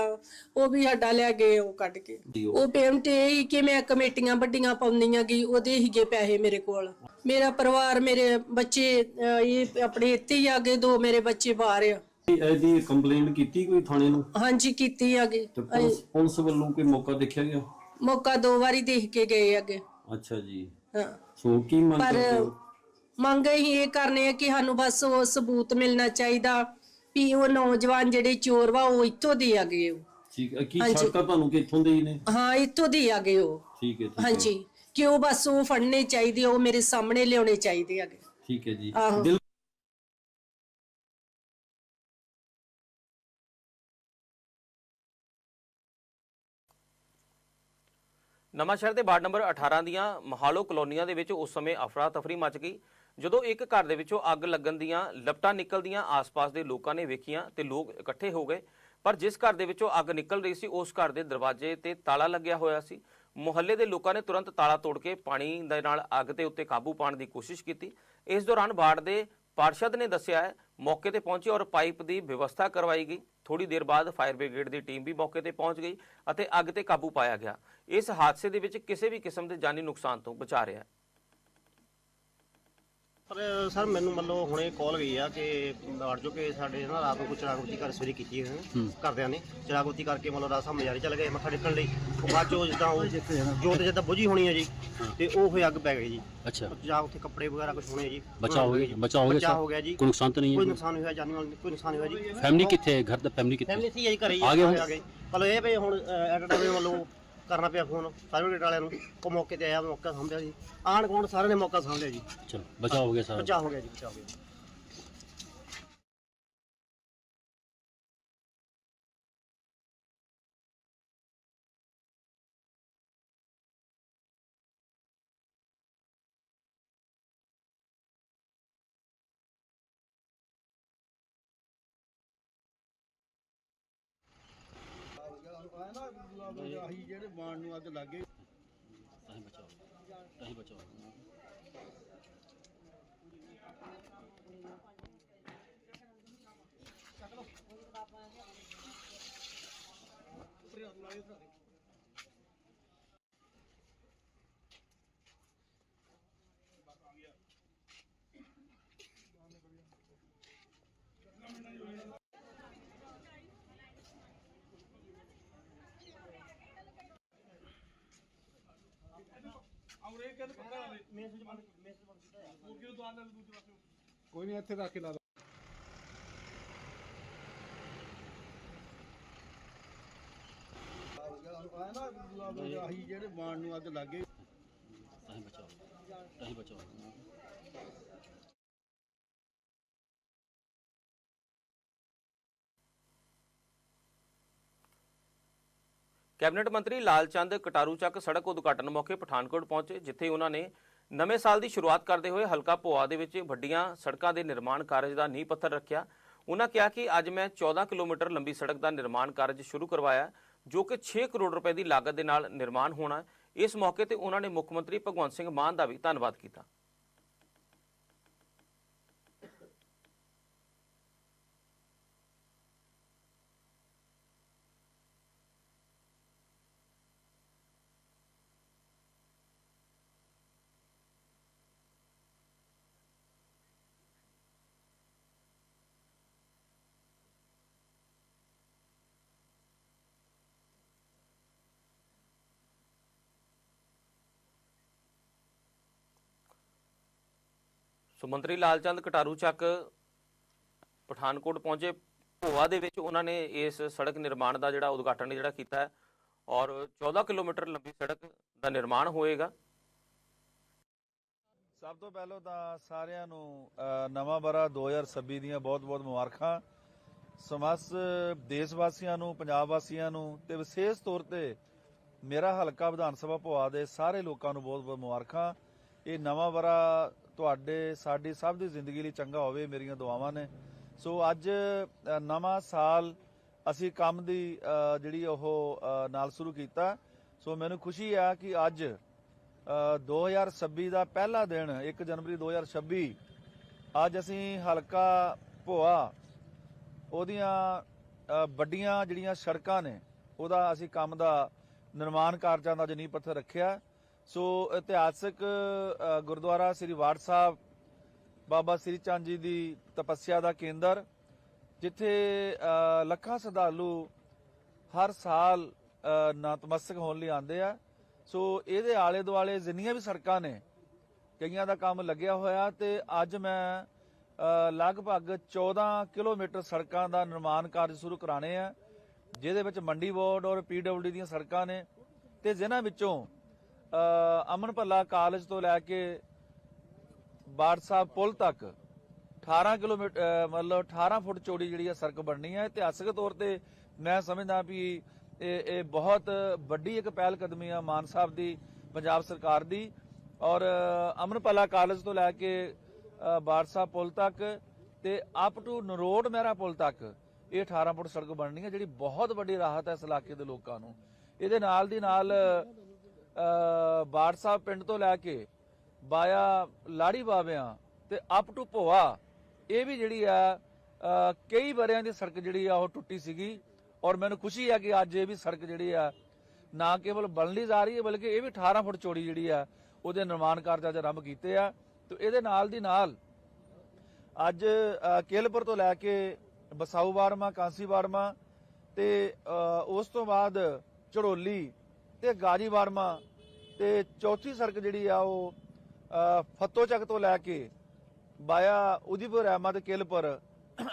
ਉਹ ਵੀ ਸਾਡਾ ਲੈ ਗਏ ਉਹ ਕੱਢ ਕੇ। ਉਹ ਪੇਮੈਂਟ ਇਹ ਸੀ ਕਿ ਮੈਂ ਕਮੇਟੀਆਂ ਵੱਡੀਆਂ ਪਾਉਂਦੀਆਂ ਗਈ ਉਹਦੇ ਸੀਗੇ ਪੈਸੇ ਮੇਰੇ ਕੋਲ। ਮੇਰਾ ਪਰਿਵਾਰ ਮੇਰੇ ਬੱਚੇ ਅਹ, ਇਹ ਆਪਣੇ ਇੱਥੇ ਹੀ ਆ ਗਏ ਦੋ ਮੇਰੇ ਬੱਚੇ ਬਾਹਰ ਆ। ਇਹਦੀ ਕੰਪਲੇਂਟ ਕੀਤੀ ਕੋਈ ਥਾਣੇ ਨੂੰ? ਹਾਂਜੀ ਕੀਤੀ ਹੈਗੀ। ਤੇ ਪੁਲਿਸ ਪੁਲਿਸ ਵੱਲੋਂ ਕੋਈ ਮੌਕਾ ਦੇਖਿਆ ਗਿਆ? ਮੌਕਾ ਦੋ ਵਾਰੀ ਦੇਖ ਕੇ ਗਏ ਅੱਗੇ ਅੱਛਾ ਜੀ। ਹਾਂ। ਸੋ ਕੀ ਮੰਗ ਪਰ ਕਰਦੇ ਹੋ? ਮੰਗ ਹੀ ਇਹ ਕਰਨੇ ਆ ਕਿ ਸਾਨੂੰ ਬਸ ਉਹ ਸਬੂਤ ਮਿਲਣਾ ਚਾਹੀਦਾ ਵੀ ਉਹ ਨੌਜਵਾਨ ਜਿਹੜੇ ਚੋਰ ਵਾ ਉਹ ਇੱਥੋਂ ਦੇ ਆ ਗਏ ਉਹ। ਠੀਕ ਹੈ ਕੀ ਹਾਂਜੀ। ਸ਼ੱਕਾ ਤੁਹਾਨੂੰ ਕਿ ਇੱਥੋਂ ਦੇ ਹੀ ਨੇ? ਹਾਂ ਇੱਥੋਂ ਦੇ ਆ ਗਏ ਉਹ। ਠੀਕ ਹੈ ਠੀਕ ਹੈ। ਹਾਂਜੀ ਕਿ ਉਹ ਬਸ ਉਹ ਫੜਨੇ ਚਾਹੀਦੇ ਉਹ ਮੇਰੇ ਸਾਹਮਣੇ ਲਿਆਉਣੇ ਚਾਹੀਦੇ ਹੈਗੇ। ਠੀਕ ਹੈ ਜੀ। ਆਹੋ। ਦਿਲ ਨਵਾਂ ਸ਼ਹਿਰ ਦੇ ਵਾਰਡ ਨੰਬਰ 18 ਦੀਆਂ ਮਹਾਲੋ ਕਲੋਨੀਆਂ ਦੇ ਵਿੱਚ ਉਸ ਸਮੇਂ ਅਫਰਾ ਤਫਰੀ ਮਚ ਗਈ। ਜਦੋਂ ਇੱਕ ਘਰ ਦੇ ਵਿੱਚੋਂ ਅੱਗ ਲੱਗਣ ਦੀਆਂ ਲਪਟਾਂ ਨਿਕਲਦੀਆਂ ਆਸ-ਪਾਸ ਦੇ ਲੋਕਾਂ ਨੇ ਵੇਖੀਆਂ ਤੇ ਲੋਕ ਇਕੱਠੇ ਹੋ ਗਏ, ਪਰ ਜਿਸ ਘਰ ਦੇ ਵਿੱਚੋਂ ਅੱਗ ਨਿਕਲ ਰਹੀ ਸੀ, ਉਸ ਘਰ ਦੇ ਦਰਵਾਜ਼ੇ ਤੇ ਤਾਲਾ ਲੱਗਿਆ ਹੋਇਆ ਸੀ। ਮੁਹੱਲੇ ਦੇ ਲੋਕਾਂ ਨੇ ਤੁਰੰਤ ਤਾਲਾ ਤੋੜ ਕੇ ਪਾਣੀ ਦੇ ਨਾਲ ਅੱਗ ਦੇ ਉੱਤੇ ਕਾਬੂ ਪਾਉਣ ਦੀ ਕੋਸ਼ਿਸ਼ ਕੀਤੀ। ਇਸ ਦੌਰਾਨ ਵਾਰਡ ਦੇ ਪਾਰਸ਼ਦ ਨੇ ਦੱਸਿਆ ਹੈ, ਮੌਕੇ ਤੇ ਪਹੁੰਚੇ ਔਰ ਪਾਈਪ ਦੀ ਵਿਵਸਥਾ ਕਰਵਾਈ ਗਈ। ਥੋੜੀ ਦੇਰ ਬਾਅਦ ਫਾਇਰ ਬ੍ਰਿਗੇਡ ਦੀ ਟੀਮ ਵੀ ਮੌਕੇ ਤੇ ਪਹੁੰਚ ਗਈ ਅਤੇ ਅੱਗ ਤੇ ਕਾਬੂ ਪਾਇਆ ਗਿਆ। ਇਸ ਹਾਦਸੇ ਦੇ ਵਿੱਚ ਕਿਸੇ ਵੀ ਕਿਸਮ ਦੇ ਜਾਨੀ ਨੁਕਸਾਨ ਤੋਂ ਬਚਾ ਰਿਹਾ ਹੈ। ਪਰ ਸਰ ਮੈਨੂੰ ਮਤਲਬ ਹੁਣੇ ਕਾਲ ਗਈ ਆ ਕਿ ਬਾੜ ਜੋ ਕਿ ਸਾਡੇ ਨਾ ਰਾਤ ਨੂੰ ਕੋਈ ਚਰਾਗੁੱਤੀ ਕਰ ਸਵੇਰੇ ਕੀਤੀ ਹੈ ਘਰਦਿਆਂ ਨੇ। ਚਰਾਗੁੱਤੀ ਕਰਕੇ ਮਤਲਬ ਰਾਤ ਸਾਹਮਣੇ ਜਾਰੀ ਚੱਲ ਗਏ ਮੱਥਾ ਟੇਕਣ ਲਈ। ਉਹ ਬਾਅਦ ਚੋਂ ਜਿੱਦਾਂ ਉਹ ਜੋਤ ਜਿੱਦਾਂ ਬੁਝੀ ਹੋਣੀ ਹੈ ਜੀ ਤੇ ਉਹ ਹੋਈ ਅੱਗ ਪੈ ਗਈ ਜੀ। ਅੱਛਾ। ਜਾਂ ਉੱਥੇ ਕੱਪੜੇ ਵਗੈਰਾ ਕੁਝ ਹੋਣੇ ਜੀ। ਬਚਾਅ ਹੋ ਗਿਆ ਬਚਾਅ ਹੋ ਗਿਆ ਸਰ? ਹੋ ਗਿਆ ਜੀ। ਕੋਈ ਨੁਕਸਾਨ ਤਾਂ ਨਹੀਂ ਕੋਈ ਹੈ ਨੁਕਸਾਨ ਨਹੀਂ ਹੋਇਆ ਜਾਨੀ ਮਾਲ ਕੋਈ ਨੁਕਸਾਨ ਨਹੀਂ ਹੋਇਆ ਜੀ। ਫੈਮਿਲੀ ਕਿੱਥੇ ਹੈ? ਘਰ ਦਾ ਫੈਮਿਲੀ ਕਿੱਥੇ ਫੈਮਿਲੀ ਸੀ ਜੀ ਘਰੇ ਹੀ ਆ ਗਏ ਹੁਣ? ਆ ਗਏ। ਪਰ ਇਹ ਵੀ ਹੁਣ ਐਡਿਟਰ ਵੱਲੋਂ ਕਰਨਾ ਪਿਆ ਫੋਨ ਸਰਵਿਸ ਵਾਲਿਆਂ ਨੂੰ। ਉਹ ਮੌਕੇ ਤੇ ਆਇਆ ਮੌਕਾ ਸੰਭਿਆ ਜੀ। ਆਣ ਕੋਣ ਸਾਰਿਆਂ ਨੇ ਮੌਕਾ ਸੰਭਿਆ ਜੀ। ਚਲੋ ਬਚਾਅ ਹੋ ਗਿਆ ਸਾਰਾ। ਬਚਾਅ ਹੋ ਗਿਆ ਜੀ ਬਚਾਅ ਹੋ ਗਿਆ ਆਹੀ ਜਿਹੜੇ ਬਾਣ ਨੂੰ ਅੱਗ ਲੱਗੇ ਤਾਂ ਹੀ ਬਚਾਅ ਹੋ ਗਿਆ ਤਾਂ ਕੋਈ ਨਹੀਂ ਇੱਥੇ ਰੱਖ ਕੇ ਲਾ ਆਹੀ ਜਿਹੜੇ ਬਾਣ ਨੂੰ ਅੱਗ ਲੱਗੇ ਤਾਂ ਗਿਆ ਤਾਂ ਹੀ ਬਚਾਅ ਹੋ ਗਿਆ ਕੈਬਨਿਟ ਮੰਤਰੀ ਲਾਲਚੰਦ ਕਟਾਰੂ ਚੱਕ ਸੜਕ ਉਦਘਾਟਨ ਮੌਕੇ ਪਠਾਨਕੋਟ ਪਹੁੰਚੇ, ਜਿੱਥੇ ਉਹਨਾਂ ਨੇ ਨਵੇਂ ਸਾਲ ਦੀ ਸ਼ੁਰੂਆਤ ਕਰਦੇ ਹੋਏ ਹਲਕਾ ਭੋਆ ਦੇ ਵਿੱਚ ਵੱਡੀਆਂ ਸੜਕਾਂ ਦੇ ਨਿਰਮਾਣ ਕਾਰਜ ਦਾ ਨੀਂਹ ਪੱਥਰ ਰੱਖਿਆ। ਉਹਨਾਂ ਕਿਹਾ ਕਿ ਅੱਜ ਮੈਂ 14 ਕਿਲੋਮੀਟਰ ਲੰਬੀ ਸੜਕ ਦਾ ਨਿਰਮਾਣ ਕਾਰਜ ਸ਼ੁਰੂ ਕਰਵਾਇਆ, ਜੋ ਕਿ 6 ਕਰੋੜ ਰੁਪਏ ਦੀ ਲਾਗਤ ਦੇ ਨਾਲ ਨਿਰਮਾਣ ਹੋਣਾ। ਇਸ ਮੌਕੇ ਤੇ ਉਹਨਾਂ ਨੇ ਮੁੱਖ ਮੰਤਰੀ ਭਗਵੰਤ ਸਿੰਘ ਮਾਨ ਦਾ ਵੀ ਧੰਨਵਾਦ ਕੀਤਾ। ਸੋ ਮੰਤਰੀ ਲਾਲਚੰਦ ਕਟਾਰੂ ਚੱਕ ਪਠਾਨਕੋਟ ਪਹੁੰਚੇ। ਭੋਆ ਦੇ ਵਿੱਚ ਉਹਨਾਂ ਨੇ ਇਸ ਸੜਕ ਨਿਰਮਾਣ ਦਾ ਜਿਹੜਾ ਉਦਘਾਟਨ ਜਿਹੜਾ ਕੀਤਾ ਹੈ ਔਰ 14 ਕਿਲੋਮੀਟਰ ਲੰਬੀ ਸੜਕ ਦਾ ਨਿਰਮਾਣ ਹੋਏਗਾ। ਸਭ ਤੋਂ ਪਹਿਲਾਂ ਤਾਂ ਸਾਰਿਆਂ ਨੂੰ ਅ, ਨਵਾਂ ਬਰਾ 2026 ਦੀਆਂ ਬਹੁਤ-ਬਹੁਤ ਮੁਬਾਰਕਾਂ। ਸਮਸ ਦੇਸ਼ ਵਾਸੀਆਂ ਨੂੰ ਪੰਜਾਬ ਵਾਸੀਆਂ ਨੂੰ ਤੇ ਵਿਸ਼ੇਸ਼ ਤੌਰ ਤੇ ਮੇਰਾ ਹਲਕਾ ਵਿਧਾਨ ਸਭਾ ਭੋਆ ਦੇ ਸਾਰੇ ਲੋਕਾਂ ਨੂੰ ਬਹੁਤ-ਬਹੁਤ ਮੁਬਾਰਕਾਂ। ਇਹ ਨਵਾਂ ਬਰਾ ਤੁਹਾਡੇ ਸਾਡੀ ਸਭ ਦੀ ਜ਼ਿੰਦਗੀ ਲਈ ਚੰਗਾ ਹੋਵੇ ਮੇਰੀਆਂ ਦੁਆਵਾਂ ਨੇ। ਸੋ ਅੱਜ ਨਵਾਂ ਸਾਲ ਅਸੀਂ ਕੰਮ ਦੀ ਜਿਹੜੀ ਉਹ ਨਾਲ ਸ਼ੁਰੂ ਕੀਤਾ। ਸੋ ਮੈਨੂੰ ਖੁਸ਼ੀ ਆ ਕਿ ਅੱਜ ਅ, 2026 ਦਾ ਪਹਿਲਾ ਦਿਨ 1 ਜਨਵਰੀ 2026 ਅੱਜ ਅਸੀਂ ਹਲਕਾ ਭੋਆ ਉਹਦੀਆਂ ਵੱਡੀਆਂ ਜਿਹੜੀਆਂ ਸੜਕਾਂ ਨੇ ਉਹਦਾ ਅਸੀਂ ਕੰਮ ਦਾ ਨਿਰਮਾਣ ਕਾਰਜਾਂ ਦਾ ਜਨੀ ਪੱਥਰ ਰੱਖਿਆ। ਸੋ ਇਤਿਹਾਸਕ ਗੁਰਦੁਆਰਾ ਸ੍ਰੀ ਵਾੜ ਸਾਹਿਬ, ਬਾਬਾ ਸ੍ਰੀ ਚੰਦ ਜੀ ਦੀ ਤਪੱਸਿਆ ਦਾ ਕੇਂਦਰ, ਜਿੱਥੇ ਲੱਖਾਂ ਸ਼ਰਧਾਲੂ ਹਰ ਸਾਲ ਨਤਮਸਤਕ ਹੋਣ ਲਈ ਆਉਂਦੇ ਆ। ਸੋ ਇਹਦੇ ਆਲੇ ਦੁਆਲੇ ਜਿੰਨੀਆਂ ਵੀ ਸੜਕਾਂ ਨੇ, ਕਈਆਂ ਦਾ ਕੰਮ ਲੱਗਿਆ ਹੋਇਆ ਤੇ ਅੱਜ ਮੈਂ ਲਗਭਗ 14 ਕਿਲੋਮੀਟਰ ਸੜਕਾਂ ਦਾ ਨਿਰਮਾਣ ਕਾਰਜ ਸ਼ੁਰੂ ਕਰਾਣੇ ਆ, ਜਿਹਦੇ ਵਿੱਚ ਮੰਡੀ ਬੋਰਡ ਔਰ ਪੀਡਬਲਯੂ ਦੀਆਂ ਸੜਕਾਂ ਨੇ ਤੇ ਜਿਨ੍ਹਾਂ ਵਿੱਚੋਂ ਅਮਨ ਭੱਲਾ ਕਾਲਜ ਤੋਂ ਲੈ ਕੇ ਬਾੜ ਸਾਹਿਬ ਪੁਲ ਤੱਕ 18 ਕਿਲੋਮੀਟਰ ਮਤਲਬ 18 ਫੁੱਟ ਚੌੜੀ ਜਿਹੜੀ ਆ ਸੜਕ ਬਣਨੀ ਹੈ ਇਤਿਹਾਸਕ ਤੌਰ ਤੇ ਮੈਂ ਸਮਝਦਾ ਵੀ ਇਹ ਇਹ ਬਹੁਤ ਵੱਡੀ ਇੱਕ ਪਹਿਲ ਕਦਮੀ ਆ ਮਾਨ ਸਾਹਿਬ ਦੀ ਪੰਜਾਬ ਸਰਕਾਰ ਦੀ। ਔਰ ਅਹ, ਅਮਨਪਾਲਾ ਕਾਲਜ ਤੋਂ ਲੈ ਕੇ ਅਹ, ਪੁਲ ਤੱਕ ਤੇ ਅਪ ਟੂ ਨਰੋਡ ਮਹਿਰਾ ਪੁਲ ਤੱਕ ਇਹ 18 ਫੁੱਟ ਸੜਕ ਬਣਨੀ ਹੈ ਜਿਹੜੀ ਬਹੁਤ ਵੱਡੀ ਰਾਹਤ ਹੈ ਇਸ ਇਲਾਕੇ ਦੇ ਲੋਕਾਂ ਨੂੰ। ਇਹਦੇ ਨਾਲ ਦੀ ਨਾਲ ਬਾੜ ਸਾਹਿਬ ਪਿੰਡ ਤੋਂ ਲੈ ਕੇ ਬਾਇਆ ਲਾੜੀ ਬਾਬਿਆਂ ਤੇ ਅਪ ਟੂ ਭੋਆ, ਇਹ ਵੀ ਜਿਹੜੀ ਆ ਕਈ ਵਰਿਆਂ ਦੀ ਸੜਕ ਜਿਹੜੀ ਆ ਉਹ ਟੁੱਟੀ ਸੀਗੀ ਔਰ ਮੈਨੂੰ ਖੁਸ਼ੀ ਆ ਕਿ ਅੱਜ ਇਹ ਵੀ ਸੜਕ ਜਿਹੜੀ ਆ ਨਾ ਕੇਵਲ ਬਣਲੀ ਜਾ ਰਹੀ ਹੈ, ਬਲਕਿ ਇਹ ਵੀ 18 ਫੁੱਟ ਚੌੜੀ ਜਿਹੜੀ ਆ, ਉਹਦੇ ਨਿਰਮਾਣ ਕਾਰਜ ਅੱਜ ਆਰੰਭ ਕੀਤੇ ਆ। ਤੇ ਇਹਦੇ ਨਾਲ ਦੀ ਨਾਲ ਅੱਜ ਕੇਲਪੁਰ ਤੋਂ ਲੈ ਕੇ ਬਸਾਊ ਬਾਰਮਾ, ਕਾਂਸੀ ਬਾਰਮਾ ਤੇ ਉਸ ਤੋਂ ਬਾਅਦ ਚੜੋਲੀ ਤੇ ਗਾਜੀ ਬਾਰਮਾ ਤੇ ਚੌਥੀ ਸੜਕ ਜਿਹੜੀ ਆ ਉਹ ਅ, ਫੱਤੋ ਚੱਕ ਤੋਂ ਲੈ ਕੇ ਬਾਇਆ ਉਦੀਪੁਰ ਅਹਿਮਦ ਕਿਲਪੁਰ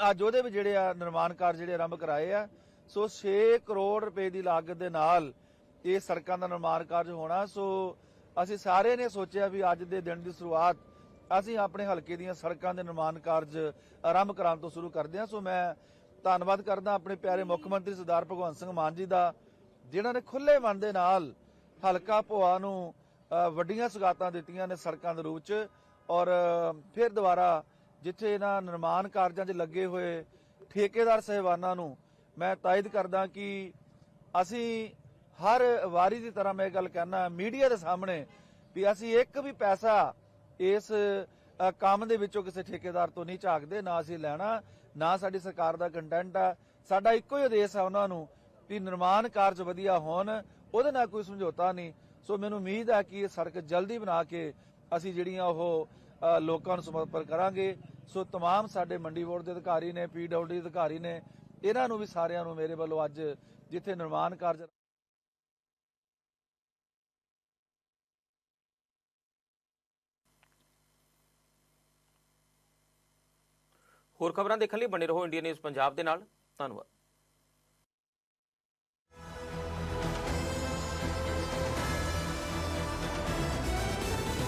ਅੱਜ ਉਹਦੇ ਵੀ ਜਿਹੜੇ ਆ ਨਿਰਮਾਣ ਕਾਰਜ ਜਿਹੜੇ ਆਰੰਭ ਕਰਾਏ ਆ। ਸੋ 6 ਕਰੋੜ ਰੁਪਏ ਦੀ ਲਾਗਤ ਦੇ ਨਾਲ ਇਹ ਸੜਕਾਂ ਦਾ ਨਿਰਮਾਣ ਕਾਰਜ ਹੋਣਾ। ਸੋ ਅਸੀਂ ਸਾਰੇ ਨੇ ਸੋਚਿਆ ਵੀ ਅੱਜ ਦੇ ਦਿਨ ਦੀ ਸ਼ੁਰੂਆਤ ਅਸੀਂ ਆਪਣੇ ਹਲਕੇ ਦੀਆਂ ਸੜਕਾਂ ਦੇ ਨਿਰਮਾਣ ਕਾਰਜ ਆਰੰਭ ਕਰਾਉਣ ਤੋਂ ਸ਼ੁਰੂ ਕਰਦੇ ਹਾਂ। ਸੋ ਮੈਂ ਧੰਨਵਾਦ ਕਰਦਾ ਆਪਣੇ ਪਿਆਰੇ ਮੁੱਖ ਮੰਤਰੀ ਸਰਦਾਰ ਭਗਵੰਤ ਸਿੰਘ ਮਾਨ ਜੀ ਦਾ ਜਿਨ੍ਹਾਂ ਨੇ ਖੁੱਲੇ ਮਨ ਦੇ ਨਾਲ ਹਲਕਾ ਭੋਆ ਨੂੰ ਵੱਡੀਆਂ ਸੁਗਾਤਾਂ ਦਿੱਤੀਆਂ ਨੇ ਸੜਕਾਂ ਦੇ ਰੂਪ 'ਚ ਔਰ ਫਿਰ ਦੁਬਾਰਾ ਜਿੱਥੇ ਇਹਨਾਂ ਨਿਰਮਾਣ ਕਾਰਜਾਂ 'ਚ ਲੱਗੇ ਹੋਏ ਠੇਕੇਦਾਰ ਸਹਿਬਾਨਾਂ ਨੂੰ ਮੈਂ ਤਾਇਦ ਕਰਦਾ ਕਿ ਅਸੀਂ ਹਰ ਵਾਰੀ ਦੀ ਤਰ੍ਹਾਂ ਮੈਂ ਇਹ ਗੱਲ ਕਹਿਣਾ ਮੀਡੀਆ ਦੇ ਸਾਹਮਣੇ ਵੀ ਅਸੀਂ ਇੱਕ ਵੀ ਪੈਸਾ ਇਸ ਕੰਮ ਦੇ ਵਿੱਚੋਂ ਕਿਸੇ ਠੇਕੇਦਾਰ ਤੋਂ ਨਹੀਂ ਝਾਕਦੇ, ਨਾ ਅਸੀਂ ਲੈਣਾ, ਨਾ ਸਾਡੀ ਸਰਕਾਰ ਦਾ ਕੰਟੈਂਟ ਆ। ਸਾਡਾ ਇੱਕੋ ਹੀ ਉਦੇਸ਼ ਆ ਉਹਨਾਂ ਨੂੰ ਵੀ ਨਿਰਮਾਣ ਕਾਰਜ ਵਧੀਆ ਹੋਣ ਉਹਦੇ ਨਾਲ ਕੋਈ ਸਮਝੌਤਾ ਨਹੀਂ ਸੋ ਮੈਨੂੰ ਉਮੀਦ ਹੈ ਕਿ ਇਹ ਸੜਕ ਜਲਦੀ ਬਣਾ ਕੇ ਅਸੀਂ ਜਿਹੜੀਆਂ ਉਹ ਅ, ਲੋਕਾਂ ਨੂੰ ਸਮਰਪਣ ਕਰਾਂਗੇ ਸੋ तमाम ਸਾਡੇ ਮੰਡੀ ਬੋਰਡ ਦੇ ਅਧਿਕਾਰੀ ਨੇ ਪੀਡਬਲਯੂ ਦੇ ਅਧਿਕਾਰੀ ਨੇ ਇਹਨਾਂ ਨੂੰ ਵੀ ਸਾਰਿਆਂ ਨੂੰ ਮੇਰੇ ਵੱਲੋਂ ਅੱਜ ਜਿੱਥੇ ਨਿਰਮਾਣ ਕਾਰਜ ਹੋਰ ਖਬਰਾਂ ਦੇਖਣ ਲਈ ਬਣੇ ਰਹੋ ਇੰਡੀਆ ਨਿਊਜ਼ ਪੰਜਾਬ ਦੇ ਨਾਲ ਧੰਨਵਾਦ